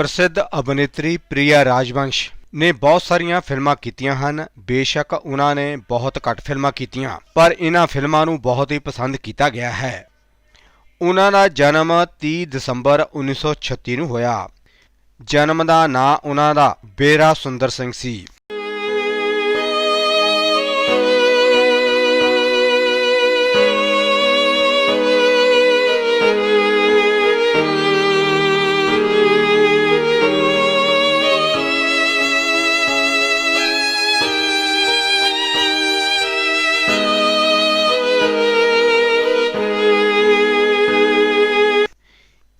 ਪ੍ਰਸਿੱਧ ਅਭਿਨੇਤਰੀ ਪ੍ਰਿਆ ਰਾਜਵੰਸ਼ ਨੇ ਬਹੁਤ ਸਾਰੀਆਂ ਫਿਲਮਾਂ ਕੀਤੀਆਂ ਹਨ। ਬੇਸ਼ੱਕ ਉਹਨਾਂ ਨੇ ਬਹੁਤ ਘੱਟ ਫਿਲਮਾਂ ਕੀਤੀਆਂ, ਪਰ ਇਹਨਾਂ ਫਿਲਮਾਂ ਨੂੰ ਬਹੁਤ ਹੀ ਪਸੰਦ ਕੀਤਾ ਗਿਆ ਹੈ। ਉਹਨਾਂ ਦਾ ਜਨਮ 30 ਦਸੰਬਰ 1936 ਨੂੰ ਹੋਇਆ। ਜਨਮ ਦਾ ਨਾਂ ਉਹਨਾਂ ਦਾ ਬੇਰਾ ਸੁੰਦਰ ਸਿੰਘ ਸੀ।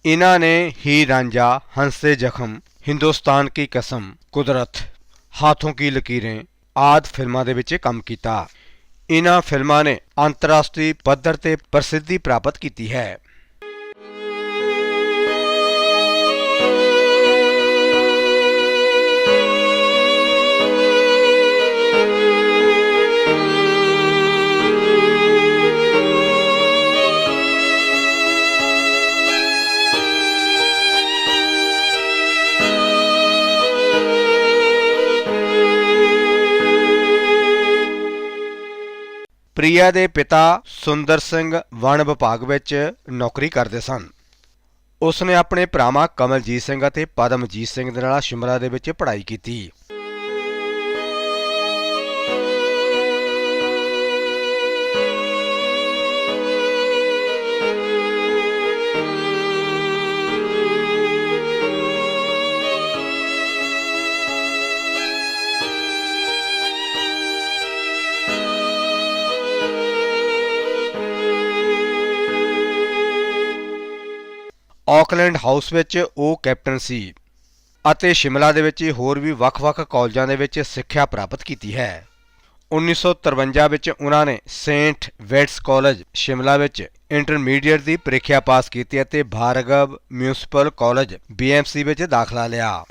इना ਨੇ ਹੀ ਰਾਂਝਾ हंस ਜ਼ਖ਼ਮ, ਹਿੰਦੁਸਤਾਨ ਕੀ ਕਸਮ, ਕੁਦਰਤ, ਹਾਥੋਂ ਕੀ ਲਕੀਰਾਂ, ਆਦ ਫਿਲਮਾਂ ਦੇ ਵਿੱਚ ਕੰਮ ਕੀਤਾ। ਇਹਨਾਂ ਫਿਲਮਾਂ ਨੇ ਅੰਤਰਰਾਸ਼ਟਰੀ ਪੱਧਰ ਤੇ ਪ੍ਰਸਿੱਧੀ ਪ੍ਰਾਪਤ ਕੀਤੀ ਹੈ। ਪ੍ਰਿਆ ਦੇ ਪਿਤਾ ਸੁੰਦਰ ਸਿੰਘ ਵਣ ਵਿਭਾਗ ਵਿੱਚ ਨੌਕਰੀ ਕਰਦੇ ਸਨ। ਉਸ ਨੇ ਆਪਣੇ ਭਰਾਵਾਂ ਕਮਲਜੀਤ ਸਿੰਘ ਅਤੇ ਪਦਮਜੀਤ ਸਿੰਘ ਦੇ ਨਾਲ ਸ਼ਿਮਲਾ ਦੇ ਵਿੱਚ ਪੜ੍ਹਾਈ ਕੀਤੀ। ਆਕਲੈਂਡ ਹਾਊਸ ਵਿੱਚ ਉਹ ਕੈਪਟਨ ਸੀ ਅਤੇ ਸ਼ਿਮਲਾ ਦੇ ਵਿੱਚ ਹੋਰ ਵੀ ਵੱਖ-ਵੱਖ ਕਾਲਜਾਂ ਦੇ ਵਿੱਚ ਸਿੱਖਿਆ ਪ੍ਰਾਪਤ ਕੀਤੀ ਹੈ। 1953 ਵਿੱਚ ਉਹਨਾਂ ਨੇ ਸੇਂਟ ਵੈਟਸ ਕਾਲਜ ਸ਼ਿਮਲਾ ਵਿੱਚ ਇੰਟਰਮੀਡੀਏਟ ਦੀ ਪ੍ਰੀਖਿਆ ਪਾਸ ਕੀਤੀ ਅਤੇ ਭਾਰਗਵ ਮਿਊਨਿਸਪਲ ਕਾਲਜ BMC ਵਿੱਚ ਦਾਖਲਾ ਲਿਆ।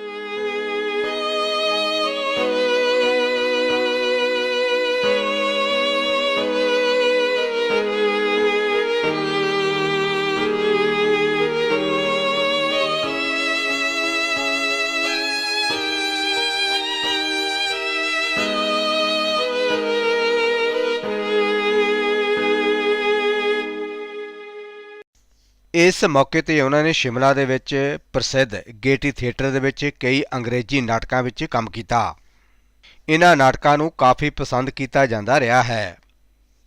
ਇਸ ਮੌਕੇ ਤੇ ਉਹਨਾਂ ਨੇ ਸ਼ਿਮਲਾ ਦੇ ਵਿੱਚ ਪ੍ਰਸਿੱਧ ਗੇਟੀ ਥੀਏਟਰ ਦੇ ਵਿੱਚ ਕਈ ਅੰਗਰੇਜ਼ੀ ਨਾਟਕਾਂ ਵਿੱਚ ਕੰਮ ਕੀਤਾ। ਇਹਨਾਂ ਨਾਟਕਾਂ ਨੂੰ ਕਾਫੀ ਪਸੰਦ ਕੀਤਾ ਜਾਂਦਾ ਰਿਹਾ ਹੈ।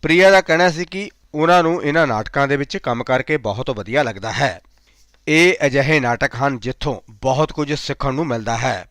ਪ੍ਰਿਆ ਦਾ ਕਹਿਣਾ ਸੀ ਕਿ ਉਹਨਾਂ ਨੂੰ ਇਹਨਾਂ ਨਾਟਕਾਂ ਦੇ ਵਿੱਚ ਕੰਮ ਕਰਕੇ ਬਹੁਤ ਵਧੀਆ ਲੱਗਦਾ ਹੈ। ਇਹ ਅਜਿਹੇ ਨਾਟਕ ਹਨ ਜਿੱਥੋਂ ਬਹੁਤ ਕੁਝ ਸਿੱਖਣ ਨੂੰ ਮਿਲਦਾ ਹੈ।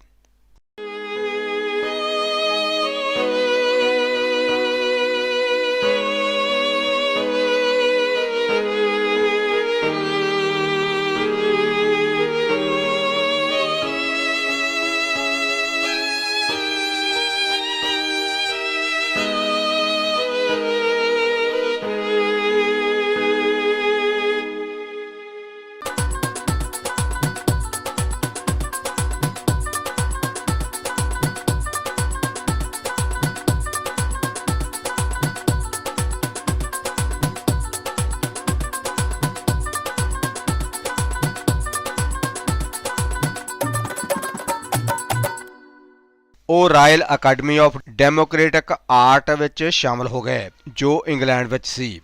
ਉਹ Royal Academy of Dramatic Art ਵਿੱਚ ਸ਼ਾਮਲ ਹੋ ਗਏ, ਜੋ ਇੰਗਲੈਂਡ ਵਿੱਚ ਸੀ।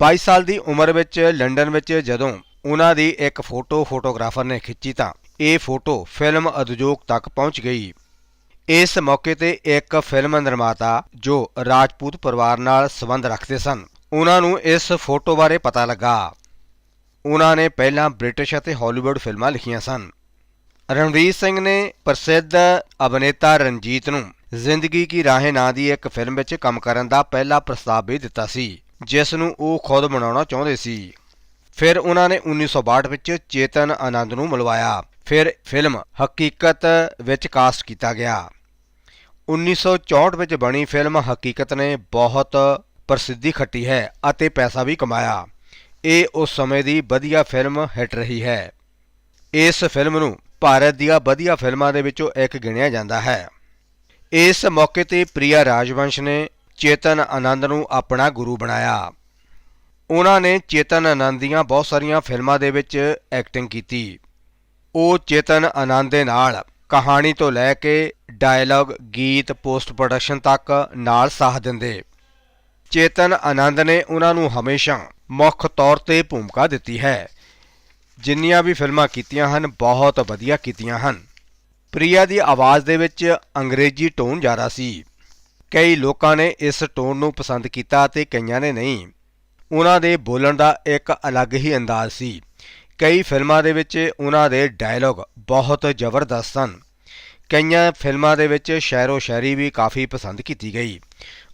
22 ਸਾਲ ਦੀ ਉਮਰ ਵਿੱਚ ਲੰਡਨ ਵਿੱਚ ਜਦੋਂ ਉਹਨਾਂ ਦੀ ਇੱਕ ਫੋਟੋ ਫੋਟੋਗ੍ਰਾਫਰ ਨੇ ਖਿੱਚੀ ਤਾਂ ਇਹ ਫੋਟੋ ਫਿਲਮ ਉਦਯੋਗ ਤੱਕ ਪਹੁੰਚ ਗਈ। ਇਸ ਮੌਕੇ ਤੇ ਇੱਕ ਫਿਲਮ ਨਿਰਮਾਤਾ ਜੋ ਰਾਜਪੂਤ ਪਰਿਵਾਰ ਨਾਲ ਸੰਬੰਧ ਰੱਖਦੇ ਸਨ, ਉਹਨਾਂ ਨੂੰ ਇਸ ਫੋਟੋ ਬਾਰੇ ਪਤਾ ਲੱਗਾ। ਉਹਨਾਂ ਨੇ ਪਹਿਲਾਂ ਬ੍ਰਿਟਿਸ਼ ਅਤੇ ਹਾਲੀਵੁੱਡ ਫਿਲਮਾਂ ਲਿਖੀਆਂ ਸਨ। ਰਣਵੀਰ ਸਿੰਘ ਨੇ ਪ੍ਰਸਿੱਧ ਅਭਿਨੇਤਾ ਰਣਜੀਤ ਨੂੰ ਜ਼ਿੰਦਗੀ ਕੀ ਰਾਹੇ ਨਾਂ ਦੀ ਇੱਕ ਫਿਲਮ ਵਿੱਚ ਕੰਮ ਕਰਨ ਦਾ ਪਹਿਲਾ ਪ੍ਰਸਤਾਵ ਵੀ ਦਿੱਤਾ ਸੀ, ਜਿਸ ਨੂੰ ਉਹ ਖੁਦ ਬਣਾਉਣਾ ਚਾਹੁੰਦੇ ਸੀ। ਫਿਰ ਉਹਨਾਂ ਨੇ 1962 ਵਿੱਚ ਚੇਤਨ ਆਨੰਦ ਨੂੰ ਮਿਲਵਾਇਆ। ਫਿਰ ਫਿਲਮ ਹਕੀਕਤ ਵਿੱਚ ਕਾਸਟ ਕੀਤਾ ਗਿਆ। 1964 ਵਿੱਚ ਬਣੀ ਫਿਲਮ ਹਕੀਕਤ ਨੇ ਬਹੁਤ ਪ੍ਰਸਿੱਧੀ ਖੱਟੀ ਹੈ ਅਤੇ ਪੈਸਾ ਵੀ ਕਮਾਇਆ। ਇਹ ਉਸ ਸਮੇਂ ਦੀ ਵਧੀਆ ਫਿਲਮ ਹਿੱਟ ਰਹੀ ਹੈ। ਇਸ ਫਿਲਮ ਨੂੰ ਭਾਰਤ ਦੀਆਂ ਵਧੀਆ ਫਿਲਮਾਂ ਦੇ ਵਿੱਚੋਂ ਇੱਕ ਗਿਣਿਆ ਜਾਂਦਾ ਹੈ। ਇਸ ਮੌਕੇ ਤੇ ਪ੍ਰਿਆ ਰਾਜਵੰਸ਼ ਨੇ ਚੇਤਨ ਆਨੰਦ ਨੂੰ ਆਪਣਾ ਗੁਰੂ ਬਣਾਇਆ। ਉਹਨਾਂ ਨੇ ਚੇਤਨ ਆਨੰਦ ਦੀਆਂ ਬਹੁਤ ਸਾਰੀਆਂ ਫਿਲਮਾਂ ਦੇ ਵਿੱਚ ਐਕਟਿੰਗ ਕੀਤੀ। ਉਹ ਚੇਤਨ ਆਨੰਦ ਦੇ ਨਾਲ ਕਹਾਣੀ ਤੋਂ ਲੈ ਕੇ ਡਾਇਲੌਗ ਗੀਤ ਪੋਸਟ ਪ੍ਰੋਡਕਸ਼ਨ ਤੱਕ ਨਾਲ ਸਾਥ ਦਿੰਦੇ। ਚੇਤਨ ਆਨੰਦ ਨੇ ਉਹਨਾਂ ਨੂੰ ਹਮੇਸ਼ਾ ਮੁੱਖ ਤੌਰ ਤੇ ਭੂਮਿਕਾ ਦਿੱਤੀ ਹੈ। ਜਿੰਨੀਆਂ ਵੀ ਫਿਲਮਾਂ ਕੀਤੀਆਂ ਹਨ, ਬਹੁਤ ਵਧੀਆ ਕੀਤੀਆਂ ਹਨ। ਪ੍ਰਿਆ ਦੀ ਆਵਾਜ਼ ਦੇ ਵਿੱਚ ਅੰਗਰੇਜ਼ੀ ਟੋਨ ਜ਼ਿਆਦਾ ਸੀ। ਕਈ ਲੋਕਾਂ ਨੇ ਇਸ ਟੋਨ ਨੂੰ ਪਸੰਦ ਕੀਤਾ ਤੇ ਕਈਆਂ ਨੇ ਨਹੀਂ। ਉਹਨਾਂ ਦੇ ਬੋਲਣ ਦਾ ਇੱਕ ਅਲੱਗ ਹੀ ਅੰਦਾਜ਼ ਸੀ। ਕਈ ਫਿਲਮਾਂ ਦੇ ਵਿੱਚ ਉਹਨਾਂ ਦੇ ਡਾਇਲੌਗ ਬਹੁਤ ਜ਼ਬਰਦਸਤ ਸਨ। ਕਈਆਂ ਫਿਲਮਾਂ ਦੇ ਵਿੱਚ ਸ਼ਾਇਰੋ ਸ਼ਾਇਰੀ ਵੀ ਕਾਫੀ ਪਸੰਦ ਕੀਤੀ ਗਈ।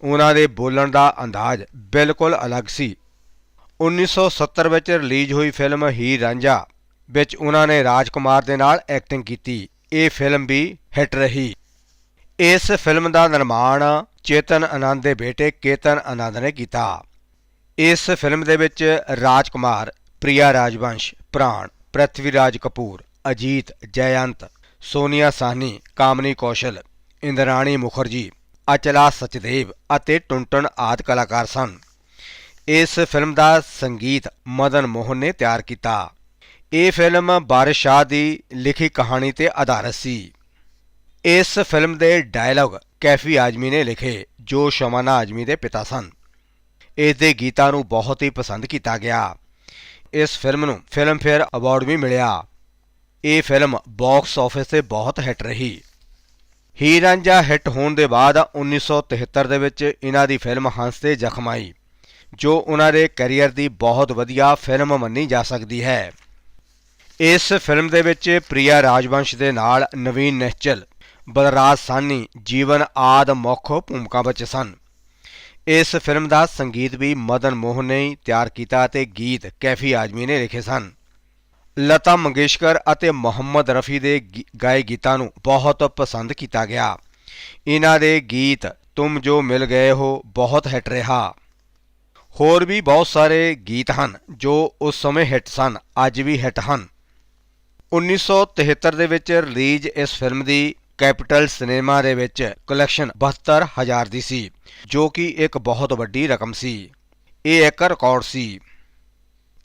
ਉਹਨਾਂ ਦੇ ਬੋਲਣ ਦਾ ਅੰਦਾਜ਼ ਬਿਲਕੁਲ ਅਲੱਗ ਸੀ। 1970 ਵਿੱਚ ਰਿਲੀਜ਼ ਹੋਈ ਫਿਲਮ ਹੀ ਰਾਂਝਾ, ਵਿੱਚ ਉਹਨਾਂ ਨੇ ਰਾਜ ਕੁਮਾਰ ਦੇ ਨਾਲ ਐਕਟਿੰਗ ਕੀਤੀ। ਇਹ ਫਿਲਮ ਵੀ ਹਿੱਟ ਰਹੀ। ਇਸ ਫਿਲਮ ਦਾ ਨਿਰਮਾਣ ਚੇਤਨ ਆਨੰਦ ਦੇ ਬੇਟੇ ਕੇਤਨ ਆਨੰਦ ਨੇ ਕੀਤਾ। ਇਸ ਫਿਲਮ ਦੇ ਵਿੱਚ ਰਾਜ ਕੁਮਾਰ ਪ੍ਰਿਆ ਰਾਜਵੰਸ਼, ਪ੍ਰਾਣ ਪ੍ਰਿਥਵੀ ਰਾਜ ਕਪੂਰ, ਅਜੀਤ ਜੈਅੰਤ ਸੋਨੀਆ ਸਾਹਨੀ, ਕਾਮਨੀ ਕੌਸ਼ਲ, ਇੰਦਰਾਣੀ ਮੁਖਰਜੀ, ਅਚਲਾ ਸਚਦੇਵ ਅਤੇ ਟੁੰਟਨ ਆਦਿ ਕਲਾਕਾਰ ਸਨ। ਇਸ ਫਿਲਮ ਦਾ ਸੰਗੀਤ ਮਦਨ ਮੋਹਨ ਨੇ ਤਿਆਰ ਕੀਤਾ। ਇਹ ਫਿਲਮ ਬਾਰਿਸ਼ ਸ਼ਾਹ ਦੀ ਲਿਖੀ ਕਹਾਣੀ ਤੇ ਆਧਾਰਿਤ ਸੀ। ਇਸ ਫਿਲਮ ਦੇ ਡਾਇਲੌਗ ਕੈਫੀ ਆਜਮੀ ਨੇ ਲਿਖੇ, ਜੋ ਸ਼ਮਾਨਾ ਆਜਮੀ ਦੇ ਪਿਤਾ ਸਨ। ਇਸ ਦੇ ਗੀਤਾਂ ਨੂੰ ਬਹੁਤ ਹੀ ਪਸੰਦ ਕੀਤਾ ਗਿਆ। ਇਸ ਫਿਲਮ ਨੂੰ ਫਿਲਮਫੇਅਰ ਅਵਾਰਡ ਵੀ ਮਿਲਿਆ। ਇਹ ਫਿਲਮ ਬਾਕਸ ਆਫਿਸ ਤੇ ਬਹੁਤ ਹਿੱਟ ਰਹੀ। ਹੀਰ ਹਿੱਟ ਹੋਣ ਦੇ ਬਾਅਦ 1973 ਦੇ ਵਿੱਚ ਇਹਨਾਂ ਦੀ ਫਿਲਮ ਹੰਸ ਤੇ ਜ਼ਖਮ ਆਈ। ਜੋ ਉਹਨਾਂ ਦੇ ਕੈਰੀਅਰ ਦੀ ਬਹੁਤ ਵਧੀਆ ਫਿਲਮ ਮੰਨੀ ਜਾ ਸਕਦੀ ਹੈ। ਇਸ ਫਿਲਮ ਦੇ ਵਿੱਚ ਪ੍ਰਿਆ ਰਾਜਵੰਸ਼ ਦੇ ਨਾਲ ਨਵੀਨ ਨਿਹਚਲ ਬਲਰਾਜ ਸਾਨੀ ਜੀਵਨ ਆਦ ਮੁੱਖ ਭੂਮਿਕਾ ਵਿੱਚ ਸਨ। ਇਸ ਫਿਲਮ ਦਾ ਸੰਗੀਤ ਵੀ ਮਦਨ ਮੋਹਨ ਨੇ ਹੀ ਤਿਆਰ ਕੀਤਾ ਅਤੇ ਗੀਤ ਕੈਫੀ ਆਜਮੀ ਨੇ ਲਿਖੇ ਸਨ। ਲਤਾ ਮੰਗੇਸ਼ਕਰ ਅਤੇ ਮੁਹੰਮਦ ਰਫੀ ਦੇ ਗੀ- ਗਾਏ ਗੀਤਾਂ ਨੂੰ ਬਹੁਤ ਪਸੰਦ ਕੀਤਾ ਗਿਆ। ਇਹਨਾਂ ਦੇ ਗੀਤ, ਤੁਮ ਜੋ ਮਿਲ ਗਏ ਹੋ ਬਹੁਤ ਹਿੱਟ ਰਿਹਾ। ਹੋਰ ਵੀ ਬਹੁਤ ਸਾਰੇ ਗੀਤ ਹਨ ਜੋ ਉਸ ਸਮੇਂ ਹਿੱਟ ਸਨ, ਅੱਜ ਵੀ ਹਿੱਟ ਹਨ। 1973 ਦੇ ਵਿੱਚ ਰਿਲੀਜ਼ ਇਸ ਫਿਲਮ ਦੀ ਕੈਪੀਟਲ ਸਿਨੇਮਾ ਦੇ ਵਿੱਚ ਕਲੈਕਸ਼ਨ 72000 ਦੀ ਸੀ, ਜੋ ਕਿ ਇੱਕ ਬਹੁਤ ਵੱਡੀ ਰਕਮ ਸੀ। ਇਹ ਇੱਕ ਰਿਕਾਰਡ ਸੀ।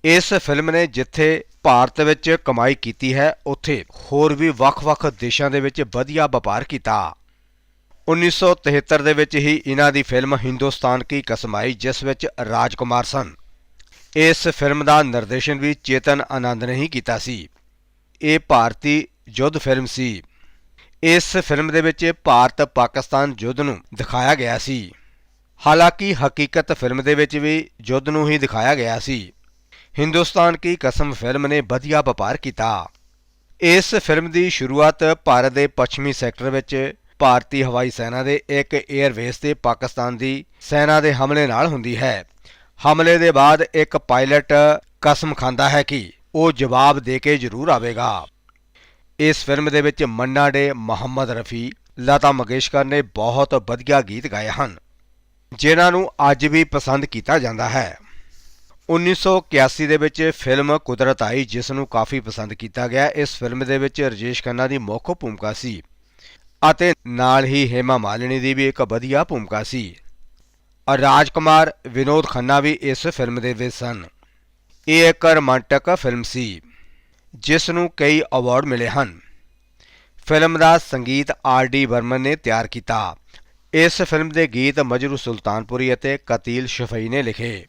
ਇਸ ਫਿਲਮ ਨੇ ਜਿੱਥੇ ਭਾਰਤ ਵਿੱਚ ਕਮਾਈ ਕੀਤੀ ਹੈ, ਉੱਥੇ ਹੋਰ ਵੀ ਵੱਖ-ਵੱਖ ਦੇਸ਼ਾਂ ਦੇ ਵਿੱਚ ਵਧੀਆ ਵਪਾਰ ਕੀਤਾ। 1973 ਦੇ ਵਿੱਚ ਹੀ ਇਹਨਾਂ ਦੀ ਫਿਲਮ ਹਿੰਦੁਸਤਾਨ ਕੀ ਕਸਮ ਆਈ, ਜਿਸ ਵਿੱਚ ਰਾਜਕੁਮਾਰ ਸਨ। ਇਸ ਫਿਲਮ ਦਾ ਨਿਰਦੇਸ਼ਨ ਵੀ ਚੇਤਨ ਆਨੰਦ ਨੇ ਹੀ ਕੀਤਾ ਸੀ। ਇਹ ਭਾਰਤੀ ਯੁੱਧ ਫਿਲਮ ਸੀ। ਇਸ ਫਿਲਮ ਦੇ ਵਿੱਚ ਭਾਰਤ ਪਾਕਿਸਤਾਨ ਯੁੱਧ ਨੂੰ ਦਿਖਾਇਆ ਗਿਆ ਸੀ। ਹਾਲਾਂਕਿ ਹਕੀਕਤ ਫਿਲਮ ਦੇ ਵਿੱਚ ਵੀ ਯੁੱਧ ਨੂੰ ਹੀ ਦਿਖਾਇਆ ਗਿਆ ਸੀ। ਹਿੰਦੁਸਤਾਨ ਕੀ ਕਸਮ ਫਿਲਮ ਨੇ ਵਧੀਆ ਵਪਾਰ ਕੀਤਾ। ਇਸ ਫਿਲਮ ਦੀ ਸ਼ੁਰੂਆਤ ਭਾਰਤ ਦੇ ਪੱਛਮੀ ਸੈਕਟਰ ਵਿੱਚ ਭਾਰਤੀ ਹਵਾਈ ਸੈਨਾ ਦੇ ਇੱਕ 에ਅਰਵੇਸ ਤੇ ਪਾਕਿਸਤਾਨ ਦੀ ਸੈਨਾ ਦੇ ਹਮਲੇ ਨਾਲ ਹੁੰਦੀ ਹੈ। ਹਮਲੇ ਦੇ ਬਾਅਦ ਇੱਕ ਪਾਇਲਟ ਕਸਮ ਖਾਂਦਾ ਹੈ ਕਿ ਉਹ ਜਵਾਬ ਦੇ ਕੇ ਜ਼ਰੂਰ ਆਵੇਗਾ। ਇਸ ਫਿਲਮ ਦੇ ਵਿੱਚ ਮੰਨਾ ਡੇ ਮੁਹੰਮਦ ਰਫੀ, ਲਤਾ ਮੰਗੇਸ਼ਕਰ ਨੇ ਬਹੁਤ ਵਧੀਆ ਗੀਤ ਗਾਏ ਹਨ, ਜਿਨ੍ਹਾਂ ਨੂੰ ਅੱਜ ਵੀ ਪਸੰਦ ਕੀਤਾ ਜਾਂਦਾ ਹੈ। 1981 ਦੇ ਵਿੱਚ ਫਿਲਮ ਕੁਦਰਤ ਆਈ, ਜਿਸ ਨੂੰ ਕਾਫੀ ਪਸੰਦ ਕੀਤਾ ਗਿਆ। ਇਸ ਫਿਲਮ ਦੇ ਵਿੱਚ ਰਜੇਸ਼ ਖੰਨਾ ਦੀ ਮੁੱਖ ਭੂਮਿਕਾ ਸੀ। ਅਤੇ ਨਾਲ ਹੀ ਹੇਮਾ ਮਾਲਿਨੀ ਦੀ ਵੀ ਇੱਕ ਵਧੀਆ ਭੂਮਿਕਾ ਸੀ। ਔਰ ਰਾਜਕੁਮਾਰ ਵਿਨੋਦ ਖੰਨਾ ਵੀ ਇਸ ਫਿਲਮ ਦੇ ਵਿੱਚ ਸਨ। ਇਹ ਇੱਕ ਰੋਮਾਂਟਿਕ ਫਿਲਮ ਸੀ, ਜਿਸ ਨੂੰ ਕਈ ਅਵਾਰਡ ਮਿਲੇ ਹਨ। ਫਿਲਮ ਦਾ ਸੰਗੀਤ ਆਰ ਡੀ ਵਰਮਨ ਨੇ ਤਿਆਰ ਕੀਤਾ। ਇਸ ਫਿਲਮ ਦੇ ਗੀਤ ਮਜਰੂ ਸੁਲਤਾਨਪੁਰੀ ਅਤੇ ਕਤੀਲ ਸ਼ਫਈ ਨੇ ਲਿਖੇ।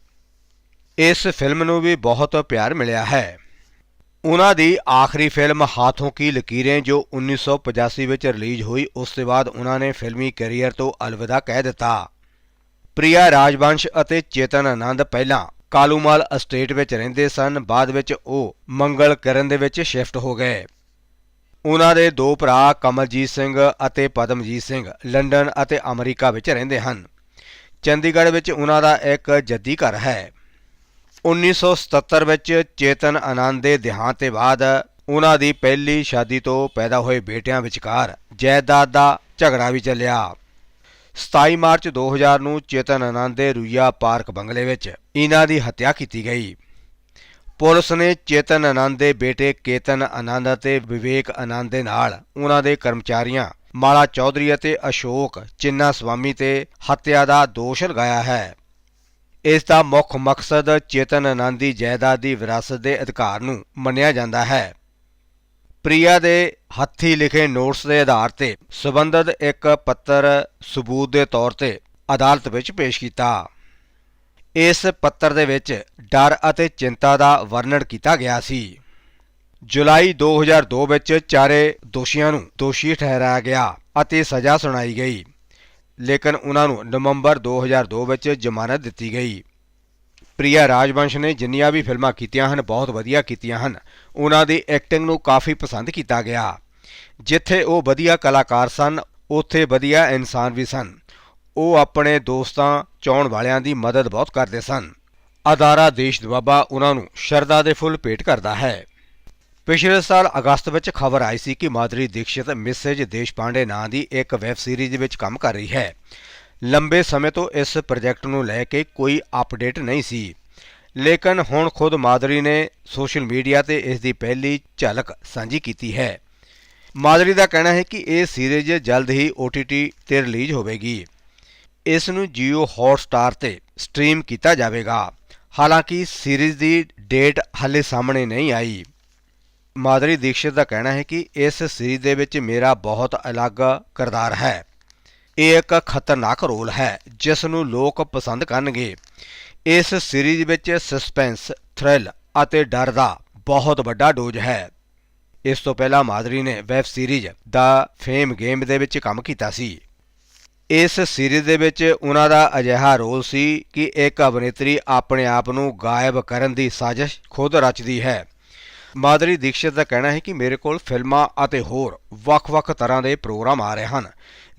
ਇਸ ਫਿਲਮ ਨੂੰ ਵੀ ਬਹੁਤ ਪਿਆਰ ਮਿਲਿਆ ਹੈ। ਉਹਨਾਂ ਦੀ ਆਖਰੀ ਫਿਲਮ ਹਾਥੋਂ ਕੀ ਲਕੀरें ਜੋ 1985 ਵਿੱਚ ਰਿਲੀਜ਼ ਹੋਈ, ਉਸ ਤੋਂ ਬਾਅਦ ਉਹਨਾਂ ਨੇ ਫਿਲਮੀ ਕੈਰੀਅਰ ਤੋਂ ਅਲਵਿਦਾ ਕਹਿ ਦਿੱਤਾ। ਪ੍ਰਿਆ ਰਾਜਵੰਸ਼ ਅਤੇ ਚੇਤਨ ਆਨੰਦ ਪਹਿਲਾਂ ਕਾਲੂਮਾਲ ਅਸਟੇਟ ਵਿੱਚ ਰਹਿੰਦੇ ਸਨ, ਬਾਅਦ ਵਿੱਚ ਉਹ ਮੰਗਲ ਕਰਨ ਦੇ ਵਿੱਚ ਸ਼ਿਫਟ ਹੋ ਗਏ। ਉਹਨਾਂ ਦੇ ਦੋ ਭਰਾ ਕਮਲਜੀਤ ਸਿੰਘ ਅਤੇ ਪਦਮਜੀਤ ਸਿੰਘ ਲੰਡਨ ਅਤੇ ਅਮਰੀਕਾ ਵਿੱਚ ਰਹਿੰਦੇ ਹਨ। ਚੰਡੀਗੜ੍ਹ ਵਿੱਚ ਉਹਨਾਂ ਦਾ ਇੱਕ ਜੱਦੀ ਘਰ ਹੈ। 1977 ਵਿੱਚ ਚੇਤਨ ਆਨੰਦ ਦੇ ਦੇਹਾਂਤ ਦੇ ਬਾਅਦ ਉਹਨਾਂ ਦੀ ਪਹਿਲੀ ਸ਼ਾਦੀ ਤੋਂ ਪੈਦਾ ਹੋਏ ਬੇਟਿਆਂ ਵਿਚਕਾਰ ਜਾਇਦਾਦ ਦਾ ਝਗੜਾ ਵੀ ਚੱਲਿਆ। 27 ਮਾਰਚ 2000 ਨੂੰ ਚੇਤਨ ਆਨੰਦ ਦੇ ਰੁਈਆ ਪਾਰਕ ਬੰਗਲੇ ਵਿੱਚ ਇਹਨਾਂ ਦੀ ਹੱਤਿਆ ਕੀਤੀ ਗਈ। ਪੁਲਿਸ ਨੇ ਚੇਤਨ ਆਨੰਦ ਦੇ ਬੇਟੇ ਕੇਤਨ ਆਨੰਦ ਅਤੇ ਵਿਵੇਕ ਆਨੰਦ ਦੇ ਨਾਲ ਉਹਨਾਂ ਦੇ ਕਰਮਚਾਰੀਆਂ ਮਾਲਾ ਚੌਧਰੀ ਅਤੇ ਅਸ਼ੋਕ ਚਿੰਨਾ ਸਵਾਮੀ ਤੇ ਹੱਤਿਆ ਦਾ ਦੋਸ਼ ਲਗਾਇਆ ਹੈ। ਇਸ ਦਾ ਮੁੱਖ ਮਕਸਦ ਚੇਤਨ ਆਨੰਦ ਦੀ ਜਾਇਦਾਦ ਦੀ ਵਿਰਾਸਤ ਦੇ ਅਧਿਕਾਰ ਨੂੰ ਮੰਨਿਆ ਜਾਂਦਾ ਹੈ। ਪ੍ਰਿਆ ਦੇ ਹੱਥੀ ਲਿਖੇ ਨੋਟਸ ਦੇ ਆਧਾਰ ਤੇ ਸਬੰਧਤ ਇੱਕ ਪੱਤਰ ਸਬੂਤ ਦੇ ਤੌਰ ਤੇ ਅਦਾਲਤ ਵਿੱਚ ਪੇਸ਼ ਕੀਤਾ। ਇਸ ਪੱਤਰ ਦੇ ਵਿੱਚ ਡਰ ਅਤੇ ਚਿੰਤਾ ਦਾ ਵਰਣਨ ਕੀਤਾ ਗਿਆ ਸੀ। ਜੁਲਾਈ 2002 ਵਿੱਚ ਚਾਰੇ ਦੋਸ਼ੀਆਂ ਨੂੰ ਦੋਸ਼ੀ ਠਹਿਰਾਇਆ ਗਿਆ ਅਤੇ ਸਜ਼ਾ ਸੁਣਾਈ ਗਈ। ਲੇਕਿਨ ਉਹਨਾਂ ਨੂੰ ਨਵੰਬਰ 2002 ਵਿੱਚ ਜ਼ਮਾਨਤ ਦਿੱਤੀ ਗਈ। ਪ੍ਰਿਆ ਰਾਜਵੰਸ਼ ਨੇ ਜਿੰਨੀਆਂ ਵੀ ਫਿਲਮਾਂ ਕੀਤੀਆਂ ਹਨ, ਬਹੁਤ ਵਧੀਆ ਕੀਤੀਆਂ ਹਨ। ਉਹਨਾਂ ਦੀ ਐਕਟਿੰਗ ਨੂੰ ਕਾਫੀ ਪਸੰਦ ਕੀਤਾ ਗਿਆ। ਜਿੱਥੇ ਉਹ ਵਧੀਆ ਕਲਾਕਾਰ ਸਨ, ਉੱਥੇ ਵਧੀਆ ਇਨਸਾਨ ਵੀ ਸਨ। ਉਹ ਆਪਣੇ ਦੋਸਤਾਂ, ਚਾਹਣ ਵਾਲਿਆਂ ਦੀ ਮਦਦ ਬਹੁਤ ਕਰਦੇ ਸਨ। ਅਦਾਰਾ ਦੇਸ਼ ਦੁਆਬਾ ਉਹਨਾਂ ਨੂੰ ਸ਼ਰਧਾ ਦੇ ਫੁੱਲ ਭੇਟ ਕਰਦਾ ਹੈ। ਪਿਛਲੇ ਸਾਲ ਅਗਸਤ ਵਿੱਚ ਖਬਰ ਆਈ ਸੀ ਕਿ ਮਾਧੁਰੀ ਦੀਕਸ਼ਿਤ ਮਿਸੇਜ ਦੇਸ਼ਪਾਂਡੇ ਨਾਂ ਦੀ ਇੱਕ ਵੈਬ ਸੀਰੀਜ਼ ਵਿੱਚ ਕੰਮ ਕਰ ਰਹੀ ਹੈ। ਲੰਬੇ ਸਮੇਂ ਤੋਂ ਇਸ ਪ੍ਰੋਜੈਕਟ ਨੂੰ ਲੈ ਕੇ ਕੋਈ ਅਪਡੇਟ ਨਹੀਂ ਸੀ। ਲੇਕਿਨ ਹੁਣ ਖੁਦ ਮਾਧੁਰੀ ਨੇ ਸੋਸ਼ਲ ਮੀਡੀਆ ਤੇ ਇਸ ਦੀ ਪਹਿਲੀ ਝਲਕ ਸਾਂਝੀ ਕੀਤੀ ਹੈ। ਮਾਦਰੀ ਦਾ ਕਹਿਣਾ ਹੈ ਕਿ ਇਹ ਸੀਰੀਜ਼ ਜਲਦ ਹੀ OTT ਤੇ ਰਿਲੀਜ਼ ਹੋਵੇਗੀ। ਇਸ ਨੂੰ Jio Hotstar ਤੇ ਸਟ੍ਰੀਮ ਕੀਤਾ ਜਾਵੇਗਾ। ਹਾਲਾਂਕਿ ਸੀਰੀਜ਼ ਦੀ ਡੇਟ ਹਾਲੇ ਸਾਹਮਣੇ ਨਹੀਂ ਆਈ। ਮਾਦਰੀ ਦੀਕਸ਼ਿਤ ਦਾ ਕਹਿਣਾ ਹੈ ਕਿ ਇਸ ਸੀਰੀਜ਼ ਦੇ ਵਿੱਚ ਮੇਰਾ ਬਹੁਤ ਅਲੱਗ ਕਿਰਦਾਰ ਹੈ। ਇਹ ਇੱਕ ਖਤਰਨਾਕ ਰੋਲ ਹੈ, ਜਿਸ ਨੂੰ ਲੋਕ ਪਸੰਦ ਕਰਨਗੇ। ਇਸ ਸੀਰੀਜ਼ ਵਿੱਚ ਸਸਪੈਂਸ, ਥ੍ਰਿਲ ਅਤੇ ਡਰ ਦਾ ਬਹੁਤ ਵੱਡਾ ਡੋਜ਼ ਹੈ। ਇਸ ਤੋਂ ਪਹਿਲਾਂ ਮਾਧੁਰੀ ਨੇ ਵੈਬ ਸੀਰੀਜ਼ ਦਾ ਫੇਮ ਗੇਮ ਦੇ ਵਿੱਚ ਕੰਮ ਕੀਤਾ ਸੀ। ਇਸ ਸੀਰੀਜ਼ ਦੇ ਵਿੱਚ ਉਹਨਾਂ ਦਾ ਅਜਿਹਾ ਰੋਲ ਸੀ ਕਿ ਇੱਕ ਅਭਿਨੇਤਰੀ ਆਪਣੇ ਆਪ ਨੂੰ ਗਾਇਬ ਕਰਨ ਦੀ ਸਾਜ਼ਿਸ਼ ਖੁਦ ਰਚਦੀ ਹੈ। ਮਾਦਰੀ ਦੀਕਸ਼ਿਤ ਦਾ ਕਹਿਣਾ ਹੈ ਕਿ ਮੇਰੇ ਕੋਲ ਫਿਲਮਾਂ ਅਤੇ ਹੋਰ ਵੱਖ-ਵੱਖ ਤਰ੍ਹਾਂ ਦੇ ਪ੍ਰੋਗਰਾਮ ਆ ਰਹੇ ਹਨ,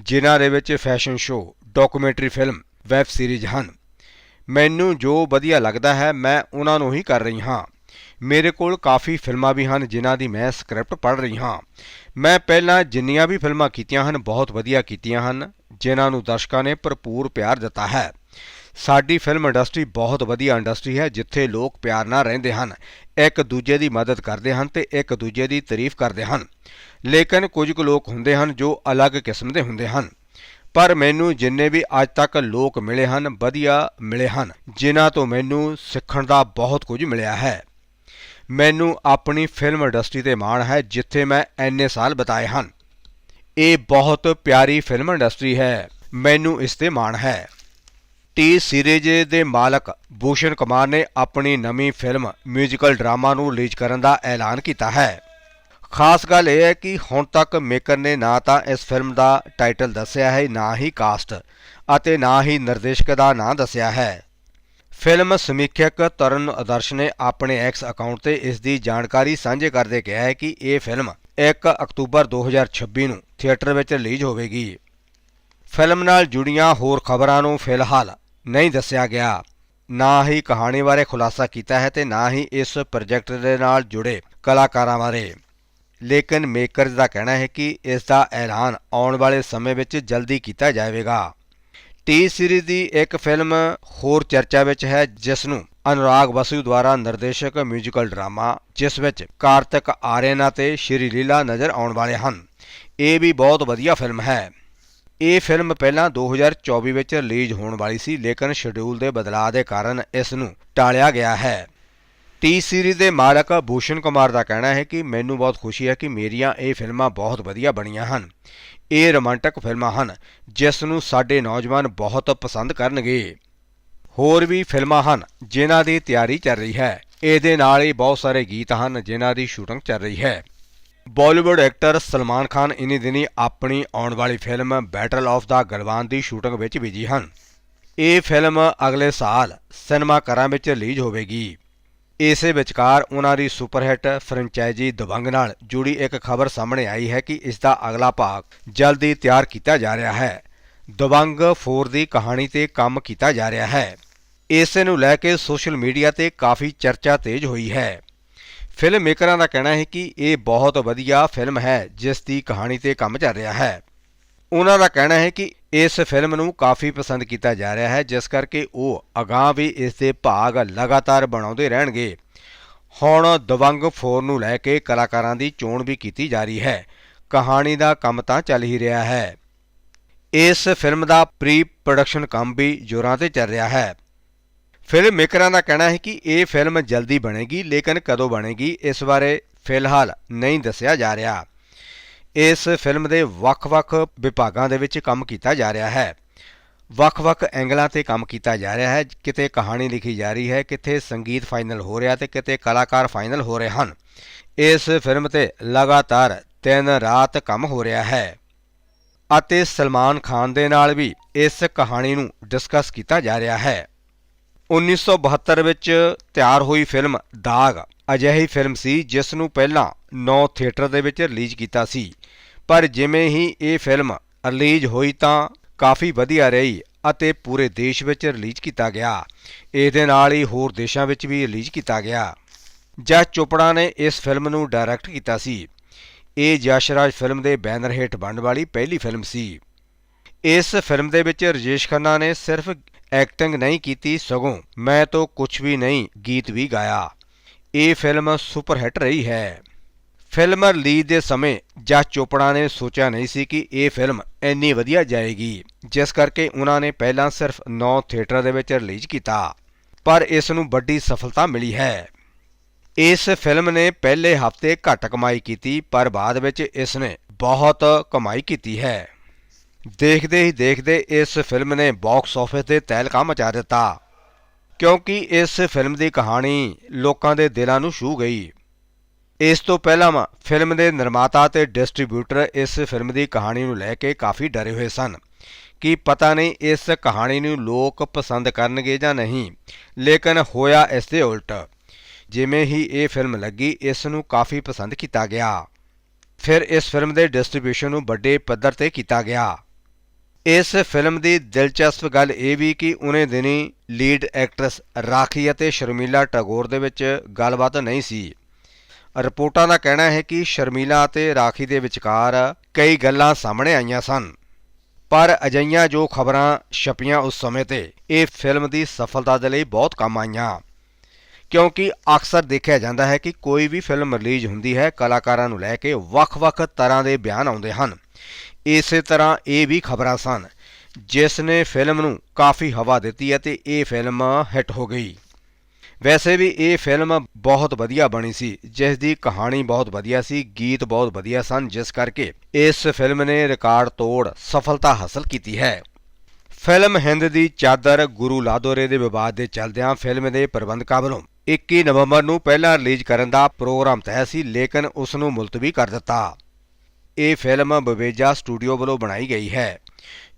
ਜਿਨ੍ਹਾਂ ਦੇ ਵਿੱਚ fashion show, documentary film, web series ਹਨ। ਮੈਨੂੰ ਜੋ ਵਧੀਆ ਲੱਗਦਾ ਹੈ, ਮੈਂ ਉਹਨਾਂ ਨੂੰ ਹੀ ਕਰ ਰਹੀ ਹਾਂ। ਮੇਰੇ ਕੋਲ ਕਾਫੀ ਫਿਲਮਾਂ ਵੀ ਹਨ, ਜਿਨ੍ਹਾਂ ਦੀ ਮੈਂ ਸਕ੍ਰਿਪਟ ਪੜ੍ਹ ਰਹੀ ਹਾਂ। ਮੈਂ ਪਹਿਲਾਂ ਜਿੰਨੀਆਂ ਵੀ ਫਿਲਮਾਂ ਕੀਤੀਆਂ ਹਨ, ਬਹੁਤ ਵਧੀਆ ਕੀਤੀਆਂ ਹਨ, ਜਿਨ੍ਹਾਂ ਨੂੰ ਦਰਸ਼ਕਾਂ ਨੇ ਭਰਪੂਰ ਪਿਆਰ ਦਿੱਤਾ ਹੈ। ਸਾਡੀ ਫਿਲਮ ਇੰਡਸਟਰੀ ਬਹੁਤ ਵਧੀਆ ਇੰਡਸਟਰੀ ਹੈ, ਜਿੱਥੇ ਲੋਕ ਪਿਆਰ ਨਾਲ ਰਹਿੰਦੇ ਹਨ। ਇੱਕ ਦੂਜੇ ਦੀ ਮਦਦ ਕਰਦੇ ਹਨ ਤੇ ਇੱਕ ਦੂਜੇ ਦੀ ਤਾਰੀਫ ਕਰਦੇ ਹਨ। ਲੇਕਿਨ ਕੁਝ ਕੁ ਲੋਕ ਹੁੰਦੇ ਹਨ ਜੋ ਅਲੱਗ ਕਿਸਮ ਦੇ ਹੁੰਦੇ ਹਨ। ਪਰ ਮੈਨੂੰ ਜਿੰਨੇ ਵੀ ਅੱਜ ਤੱਕ ਲੋਕ ਮਿਲੇ ਹਨ, ਵਧੀਆ ਮਿਲੇ ਹਨ, ਜਿਨ੍ਹਾਂ ਤੋਂ ਮੈਨੂੰ ਸਿੱਖਣ ਦਾ ਬਹੁਤ ਕੁਝ ਮਿਲਿਆ ਹੈ। ਮੈਨੂੰ ਆਪਣੀ ਫਿਲਮ ਇੰਡਸਟਰੀ ਤੇ ਮਾਣ ਹੈ, ਜਿੱਥੇ ਮੈਂ ਐਨੇ ਸਾਲ ਬਿਤਾਏ ਹਨ। ਇਹ ਬਹੁਤ ਪਿਆਰੀ ਫਿਲਮ ਇੰਡਸਟਰੀ ਹੈ, ਮੈਨੂੰ ਇਸ ਤੇ ਮਾਣ ਹੈ। ਟੀ ਸੀਰੀਜ਼ ਦੇ ਮਾਲਕ ਭੂਸ਼ਣ ਕੁਮਾਰ ਨੇ ਆਪਣੀ ਨਵੀਂ ਫਿਲਮ ਮਿਊਜ਼ੀਕਲ ਡਰਾਮਾ ਨੂੰ ਰਿਲੀਜ਼ ਕਰਨ ਦਾ ਐਲਾਨ ਕੀਤਾ ਹੈ। ਖਾਸ ਗੱਲ ਇਹ ਹੈ ਕਿ ਹੁਣ ਤੱਕ ਮੇਕਰ ਨੇ ਨਾ ਤਾਂ ਇਸ ਫਿਲਮ ਦਾ ਟਾਈਟਲ ਦੱਸਿਆ ਹੈ, ਨਾ ਹੀ ਕਾਸਟ ਅਤੇ ਨਾ ਹੀ ਨਿਰਦੇਸ਼ਕ ਦਾ ਨਾਂ ਦੱਸਿਆ ਹੈ। ਫਿਲਮ ਸਮੀਖਿਅਕ ਤਰਨ ਆਦਰਸ਼ ਨੇ ਆਪਣੇ ਐਕਸ ਅਕਾਊਂਟ ਤੇ ਇਸ ਦੀ ਜਾਣਕਾਰੀ ਸਾਂਝੇ ਕਰਦੇ ਕਿਹਾ ਹੈ ਕਿ ਇਹ ਫਿਲਮ 1 ਅਕਤੂਬਰ 2026 ਨੂੰ ਥੀਏਟਰ ਵਿੱਚ ਰਿਲੀਜ਼ ਹੋਵੇਗੀ। ਫਿਲਮ ਨਾਲ ਜੁੜੀਆਂ ਹੋਰ ਖਬਰਾਂ ਨੂੰ ਫਿਲਹਾਲ ਨਹੀਂ ਦੱਸਿਆ ਗਿਆ। ਨਾ ਹੀ ਕਹਾਣੀ ਬਾਰੇ ਖੁਲਾਸਾ ਕੀਤਾ ਹੈ ਤੇ ਨਾ ਹੀ ਇਸ ਪ੍ਰੋਜੈਕਟ ਦੇ ਨਾਲ ਜੁੜੇ ਕਲਾਕਾਰਾਂ ਬਾਰੇ। ਲੇਕਿਨ ਮੇਕਰਜ਼ ਦਾ ਕਹਿਣਾ ਹੈ ਕਿ ਇਸ ਦਾ ਐਲਾਨ ਆਉਣ ਵਾਲੇ ਸਮੇਂ ਵਿੱਚ ਜਲਦੀ ਕੀਤਾ ਜਾਵੇਗਾ। ਟੀ ਸੀਰੀਜ਼ ਦੀ ਇੱਕ ਫਿਲਮ ਹੋਰ ਚਰਚਾ ਵਿੱਚ ਹੈ, ਜਿਸ ਨੂੰ ਅਨੁਰਾਗ ਬਸੂ ਦੁਆਰਾ ਨਿਰਦੇਸ਼ਕ ਮਿਊਜ਼ੀਕਲ ਡਰਾਮਾ, ਜਿਸ ਵਿੱਚ ਕਾਰਤਿਕ ਆਰੀਅਨ ਅਤੇ ਸ਼੍ਰੀ ਲੀਲਾ ਨਜ਼ਰ ਆਉਣ ਵਾਲੇ ਹਨ। ਇਹ ਵੀ ਬਹੁਤ ਵਧੀਆ ਫਿਲਮ ਹੈ। ਇਹ ਫਿਲਮ ਪਹਿਲਾਂ 2024 ਵਿੱਚ ਰਿਲੀਜ਼ ਹੋਣ ਵਾਲੀ ਸੀ, ਲੇਕਿਨ ਸ਼ਡਿਊਲ ਦੇ ਬਦਲਾਅ ਦੇ ਕਾਰਨ ਇਸ ਨੂੰ ਟਾਲਿਆ ਗਿਆ ਹੈ। ਟੀ ਸੀਰੀਜ਼ ਦੇ ਮਾਲਕ ਭੂਸ਼ਣ ਕੁਮਾਰ ਦਾ ਕਹਿਣਾ ਹੈ ਕਿ ਮੈਨੂੰ ਬਹੁਤ ਖੁਸ਼ੀ ਹੈ ਕਿ ਮੇਰੀਆਂ ਇਹ ਫਿਲਮਾਂ ਬਹੁਤ ਵਧੀਆ ਬਣੀਆਂ ਹਨ। ਇਹ ਰੋਮਾਂਟਿਕ ਫਿਲਮਾਂ ਹਨ ਜਿਸ ਨੂੰ ਸਾਡੇ ਨੌਜਵਾਨ ਬਹੁਤ ਪਸੰਦ ਕਰਨਗੇ। ਹੋਰ ਵੀ ਫਿਲਮਾਂ ਹਨ, ਜਿਨ੍ਹਾਂ ਦੀ ਤਿਆਰੀ ਚੱਲ ਰਹੀ ਹੈ। ਇਹਦੇ ਨਾਲ ਹੀ ਬਹੁਤ ਸਾਰੇ ਗੀਤ ਹਨ, ਜਿਨ੍ਹਾਂ ਦੀ ਸ਼ੂਟਿੰਗ ਚੱਲ ਰਹੀ ਹੈ। ਬਾਲੀਵੁੱਡ ਐਕਟਰ ਸਲਮਾਨ ਖਾਨ ਇਨੀ ਦਿਨੀ ਆਪਣੀ ਆਉਣ ਵਾਲੀ ਫਿਲਮ ਬੈਟਲ ਆਫ ਦਾ ਗਲਵਾਨ ਦੀ ਸ਼ੂਟਿੰਗ ਵਿੱਚ ਬਿਜ਼ੀ ਹਨ। ਇਹ ਫਿਲਮ ਅਗਲੇ ਸਾਲ ਸਿਨੇਮਾ ਘਰਾਂ ਵਿੱਚ ਰਿਲੀਜ਼ ਹੋਵੇਗੀ। ਇਸੇ ਵਿਚਕਾਰ ਉਹਨਾਂ ਦੀ ਸੁਪਰਹਿੱਟ ਫਰੈਂਚਾਈਜ਼ੀ ਦਬੰਗ ਨਾਲ ਜੁੜੀ ਇੱਕ ਖਬਰ ਸਾਹਮਣੇ ਆਈ ਹੈ ਕਿ ਇਸ ਦਾ ਅਗਲਾ ਭਾਗ ਜਲਦੀ ਤਿਆਰ ਕੀਤਾ ਜਾ ਰਿਹਾ ਹੈ। ਦਬੰਗ 4 ਦੀ ਕਹਾਣੀ ਤੇ ਕੰਮ ਕੀਤਾ ਜਾ ਰਿਹਾ ਹੈ। ਇਸੇ ਨੂੰ ਲੈ ਕੇ ਸੋਸ਼ਲ ਮੀਡੀਆ ਤੇ ਕਾਫੀ ਚਰਚਾ ਤੇਜ਼ ਹੋਈ ਹੈ। ਫਿਲਮ ਮੇਕਰਾਂ ਦਾ ਕਹਿਣਾ ਹੈ ਕਿ ਇਹ ਬਹੁਤ ਵਧੀਆ ਫਿਲਮ ਹੈ, ਜਿਸ ਦੀ ਕਹਾਣੀ ਤੇ ਕੰਮ ਚੱਲ ਰਿਹਾ ਹੈ। ਉਹਨਾਂ ਦਾ ਕਹਿਣਾ ਹੈ ਕਿ ਇਸ ਫਿਲਮ ਨੂੰ ਕਾਫੀ ਪਸੰਦ ਕੀਤਾ ਜਾ ਰਿਹਾ ਹੈ, ਜਿਸ ਕਰਕੇ ਉਹ ਅਗਾਹ ਵੀ ਇਸ ਦੇ ਭਾਗ ਲਗਾਤਾਰ ਬਣਾਉਂਦੇ ਰਹਿਣਗੇ। ਹੁਣ ਦਵੰਗ 4 ਨੂੰ ਲੈ ਕੇ ਕਲਾਕਾਰਾਂ ਦੀ ਚੋਣ ਵੀ ਕੀਤੀ ਜਾ ਰਹੀ ਹੈ। ਕਹਾਣੀ ਦਾ ਕੰਮ ਤਾਂ ਚੱਲ ਹੀ ਰਿਹਾ ਹੈ। ਇਸ ਫਿਲਮ ਦਾ ਪ੍ਰੀ ਪ੍ਰੋਡਕਸ਼ਨ ਕੰਮ ਵੀ ਜ਼ੋਰਾਂ ਤੇ ਚੱਲ ਰਿਹਾ ਹੈ। ਫਿਲਮ ਮੇਕਰਾਂ ਦਾ ਕਹਿਣਾ ਹੈ ਕਿ ਇਹ ਫਿਲਮ ਜਲਦੀ ਬਣੇਗੀ, ਲੇਕਿਨ ਕਦੋਂ ਬਣੇਗੀ, ਇਸ ਬਾਰੇ ਫਿਲਹਾਲ ਨਹੀਂ ਦੱਸਿਆ ਜਾ ਰਿਹਾ। ਇਸ ਫਿਲਮ ਦੇ ਵੱਖ-ਵੱਖ ਵਿਭਾਗਾਂ ਦੇ ਵਿੱਚ ਕੰਮ ਕੀਤਾ ਜਾ ਰਿਹਾ ਹੈ। ਵੱਖ-ਵੱਖ ਐਂਗਲਾਂ ਤੇ ਕੰਮ ਕੀਤਾ ਜਾ ਰਿਹਾ ਹੈ। ਕਿਤੇ ਕਹਾਣੀ ਲਿਖੀ ਜਾ ਰਹੀ ਹੈ, ਕਿਤੇ ਸੰਗੀਤ ਫਾਈਨਲ ਹੋ ਰਿਹਾ ਤੇ ਕਿਤੇ ਕਲਾਕਾਰ ਫਾਈਨਲ ਹੋ ਰਹੇ ਹਨ। ਇਸ ਫਿਲਮ ਤੇ ਲਗਾਤਾਰ ਤਿੰਨ ਰਾਤ ਕੰਮ ਹੋ ਰਿਹਾ ਹੈ। ਅਤੇ ਸਲਮਾਨ ਖਾਨ ਦੇ ਨਾਲ ਵੀ ਇਸ ਕਹਾਣੀ ਨੂੰ ਡਿਸਕਸ ਕੀਤਾ ਜਾ ਰਿਹਾ ਹੈ। 1972 ਵਿੱਚ ਤਿਆਰ ਹੋਈ ਫਿਲਮ ਦਾਗ ਅਜਿਹੀ ਫਿਲਮ ਸੀ ਜਿਸ ਨੂੰ ਪਹਿਲਾਂ 9 ਥੀਏਟਰ ਦੇ ਵਿੱਚ ਰਿਲੀਜ਼ ਕੀਤਾ ਸੀ। ਪਰ ਜਿਵੇਂ ਹੀ ਇਹ ਫਿਲਮ ਰਿਲੀਜ਼ ਹੋਈ ਤਾਂ ਕਾਫੀ ਵਧੀਆ ਰਹੀ ਅਤੇ ਪੂਰੇ ਦੇਸ਼ ਵਿੱਚ ਰਿਲੀਜ਼ ਕੀਤਾ ਗਿਆ। ਇਹਦੇ ਨਾਲ ਹੀ ਹੋਰ ਦੇਸ਼ਾਂ ਵਿੱਚ ਵੀ ਰਿਲੀਜ਼ ਕੀਤਾ ਗਿਆ। ਜਸ ਚੋਪੜਾ ਨੇ ਇਸ ਫਿਲਮ ਨੂੰ ਡਾਇਰੈਕਟ ਕੀਤਾ ਸੀ। ਇਹ ਯਸ਼ਰਾਜ ਫਿਲਮ ਦੇ ਬੈਨਰ ਹੇਠ ਬਣਨ ਵਾਲੀ ਪਹਿਲੀ ਫਿਲਮ ਸੀ। ਇਸ ਫਿਲਮ ਦੇ ਵਿੱਚ ਰਜੇਸ਼ ਖੰਨਾ ਨੇ ਸਿਰਫ ਐਕਟਿੰਗ ਨਹੀਂ ਕੀਤੀ ਸਗੋਂ ਮੈਂ ਤਾਂ ਕੁਝ ਵੀ ਨਹੀਂ ਗੀਤ ਵੀ ਗਾਇਆ। ਇਹ ਫਿਲਮ ਸੁਪਰ ਹਿੱਟ ਰਹੀ ਹੈ। ਫਿਲਮ ਰਿਲੀਜ਼ ਦੇ ਸਮੇਂ ਜਸ ਚੋਪੜਾ ਨੇ ਸੋਚਿਆ ਨਹੀਂ ਸੀ ਕਿ ਇਹ ਫਿਲਮ ਇੰਨੀ ਵਧੀਆ ਜਾਏਗੀ, ਜਿਸ ਕਰਕੇ ਉਹਨਾਂ ਨੇ ਪਹਿਲਾਂ ਸਿਰਫ 9 ਥੀਏਟਰ ਦੇ ਵਿੱਚ ਰਿਲੀਜ਼ ਕੀਤਾ। ਪਰ ਇਸ ਨੂੰ ਵੱਡੀ ਸਫਲਤਾ ਮਿਲੀ ਹੈ। ਇਸ ਫਿਲਮ ਨੇ ਪਹਿਲੇ ਹਫ਼ਤੇ ਘੱਟ ਕਮਾਈ ਕੀਤੀ, ਪਰ ਬਾਅਦ ਵਿੱਚ ਇਸ ਨੇ ਬਹੁਤ ਕਮਾਈ ਕੀਤੀ ਹੈ। ਦੇਖਦੇ ਹੀ ਦੇਖਦੇ ਇਸ ਫਿਲਮ ਨੇ ਬਾਕਸ ਆਫਿਸ ਤੇ ਤਹਿਲਕਾ ਮਚਾ ਦਿੱਤਾ। ਕਿਉਂਕਿ ਇਸ ਫਿਲਮ ਦੀ ਕਹਾਣੀ ਲੋਕਾਂ ਦੇ ਦਿਲਾਂ ਨੂੰ ਛੂ ਗਈ। ਇਸ ਤੋਂ ਪਹਿਲਾਂ ਫਿਲਮ ਦੇ ਨਿਰਮਾਤਾ ਤੇ ਡਿਸਟ੍ਰੀਬਿਊਟਰ ਇਸ ਫਿਲਮ ਦੀ ਕਹਾਣੀ ਨੂੰ ਲੈ ਕੇ ਕਾਫੀ ਡਰੇ ਹੋਏ ਸਨ। ਕਿ ਪਤਾ ਨਹੀਂ ਇਸ ਕਹਾਣੀ ਨੂੰ ਲੋਕ ਪਸੰਦ ਕਰਨਗੇ ਜਾਂ ਨਹੀਂ, ਲੇਕਿਨ ਹੋਇਆ ਇਸ ਦੇ ਉਲਟ। ਜਿਵੇਂ ਹੀ ਇਹ ਫਿਲਮ ਲੱਗੀ, ਇਸ ਨੂੰ ਕਾਫੀ ਪਸੰਦ ਕੀਤਾ ਗਿਆ। ਫਿਰ ਇਸ ਫਿਲਮ ਦੇ ਡਿਸਟ੍ਰੀਬਿਊਸ਼ਨ ਨੂੰ ਵੱਡੇ ਪੱਧਰ ਤੇ ਕੀਤਾ ਗਿਆ। ਇਸ ਫਿਲਮ ਦੀ ਦਿਲਚਸਪ ਗੱਲ ਇਹ ਵੀ ਕਿ ਉਹਨੇ ਦਿਨੀ ਲੀਡ ਐਕਟਰੈਸ ਰਾਖੀ ਅਤੇ ਸ਼ਰਮੀਲਾ ਟੈਗੋਰ ਦੇ ਵਿੱਚ ਗੱਲਬਾਤ ਨਹੀਂ ਸੀ। ਰਿਪੋਰਟਾਂ ਦਾ ਕਹਿਣਾ ਹੈ ਕਿ ਸ਼ਰਮੀਲਾ ਅਤੇ ਰਾਖੀ ਦੇ ਵਿਚਕਾਰ ਕਈ ਗੱਲਾਂ ਸਾਹਮਣੇ ਆਈਆਂ ਸਨ। ਪਰ ਅਜਈਆਂ ਜੋ ਖਬਰਾਂ ਛਪੀਆਂ ਉਸ ਸਮੇਂ ਤੇ, ਇਹ ਫਿਲਮ ਦੀ ਸਫਲਤਾ ਦੇ ਲਈ ਬਹੁਤ ਕੰਮ ਆਈਆਂ। ਕਿਉਂਕਿ ਅਕਸਰ ਦੇਖਿਆ ਜਾਂਦਾ ਹੈ ਕਿ ਕੋਈ ਵੀ ਫਿਲਮ ਰਿਲੀਜ਼ ਹੁੰਦੀ ਹੈ, ਕਲਾਕਾਰਾਂ ਨੂੰ ਲੈ ਕੇ ਵੱਖ-ਵੱਖ ਤਰ੍ਹਾਂ ਦੇ ਬਿਆਨ ਆਉਂਦੇ ਹਨ। ਇਸੇ ਤਰ੍ਹਾਂ ਇਹ ਵੀ ਖਬਰਾਂ ਸਨ, ਜਿਸ ਨੇ ਫਿਲਮ ਨੂੰ ਕਾਫੀ ਹਵਾ ਦਿੱਤੀ ਅਤੇ ਇਹ ਫਿਲਮ ਹਿੱਟ ਹੋ ਗਈ। ਵੈਸੇ ਵੀ ਇਹ ਫਿਲਮ ਬਹੁਤ ਵਧੀਆ ਬਣੀ ਸੀ, ਜਿਸ ਦੀ ਕਹਾਣੀ ਬਹੁਤ ਵਧੀਆ ਸੀ, ਗੀਤ ਬਹੁਤ ਵਧੀਆ ਸਨ, ਜਿਸ ਕਰਕੇ ਇਸ ਫਿਲਮ ਨੇ ਰਿਕਾਰਡ ਤੋੜ ਸਫਲਤਾ ਹਾਸਲ ਕੀਤੀ ਹੈ। ਫਿਲਮ ਹਿੰਦ ਦੀ ਚਾਦਰ ਗੁਰੂ ਲਾਦੋਰੇ ਦੇ ਵਿਵਾਦ ਦੇ ਚੱਲਦਿਆਂ ਫਿਲਮ ਦੇ ਪ੍ਰਬੰਧਕਾਂ ਵੱਲੋਂ 21 ਨਵੰਬਰ ਨੂੰ ਪਹਿਲਾਂ ਰਿਲੀਜ਼ ਕਰਨ ਦਾ ਪ੍ਰੋਗਰਾਮ ਤੈਅ ਸੀ, ਲੇਕਿਨ ਉਸ ਨੂੰ ਮੁਲਤਵੀ ਕਰ ਦਿੱਤਾ। ਇਹ ਫਿਲਮ ਬਵੇਜਾ ਸਟੂਡੀਓ ਵੱਲੋਂ ਬਣਾਈ ਗਈ ਹੈ,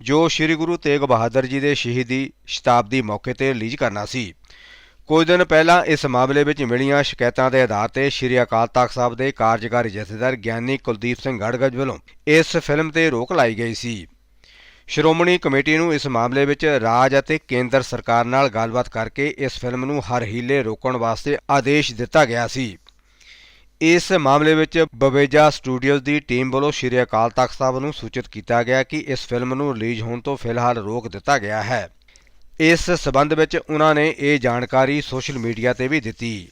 ਜੋ ਸ੍ਰੀ ਗੁਰੂ ਤੇਗ ਬਹਾਦਰ ਜੀ ਦੇ ਸ਼ਹੀਦੀ ਸ਼ਤਾਬਦੀ ਮੌਕੇ ਤੇ ਰਿਲੀਜ਼ ਕਰਨਾ ਸੀ। ਕੁਝ ਦਿਨ ਪਹਿਲਾਂ ਇਸ ਮਾਮਲੇ ਵਿੱਚ ਮਿਲੀਆਂ ਸ਼ਿਕਾਇਤਾਂ ਦੇ ਆਧਾਰ ਤੇ ਸ੍ਰੀ ਅਕਾਲ ਤਖਤ ਸਾਹਿਬ ਦੇ ਕਾਰਜਕਾਰੀ ਜਥੇਦਾਰ ਗਿਆਨੀ ਕੁਲਦੀਪ ਸਿੰਘ ਗੜਗੜ ਵੱਲੋਂ ਇਸ ਫਿਲਮ ਤੇ ਰੋਕ ਲਾਈ ਗਈ ਸੀ। ਸ਼੍ਰੋਮਣੀ ਕਮੇਟੀ ਨੂੰ ਇਸ ਮਾਮਲੇ ਵਿੱਚ ਰਾਜ ਅਤੇ ਕੇਂਦਰ ਸਰਕਾਰ ਨਾਲ ਗੱਲਬਾਤ ਕਰਕੇ ਇਸ ਫਿਲਮ ਨੂੰ ਹਰ ਹੀਲੇ ਰੋਕਣ ਵਾਸਤੇ ਆਦੇਸ਼ ਦਿੱਤਾ ਗਿਆ ਸੀ। ਇਸ ਮਾਮਲੇ ਵਿੱਚ ਬਵੇਜਾ ਸਟੂਡੀਓਜ਼ ਦੀ ਟੀਮ ਵੱਲੋਂ ਸ਼੍ਰੀ ਅਕਾਲ ਤਖਤ ਸਾਹਿਬ ਨੂੰ ਸੂਚਿਤ ਕੀਤਾ ਗਿਆ ਕਿ ਇਸ ਫਿਲਮ ਨੂੰ ਰਿਲੀਜ਼ ਹੋਣ ਤੋਂ ਫਿਲਹਾਲ ਰੋਕ ਦਿੱਤਾ ਗਿਆ ਹੈ। ਇਸ ਸਬੰਧ ਵਿੱਚ ਉਹਨਾਂ ਨੇ ਇਹ ਜਾਣਕਾਰੀ ਸੋਸ਼ਲ ਮੀਡੀਆ ਤੇ ਵੀ ਦਿੱਤੀ।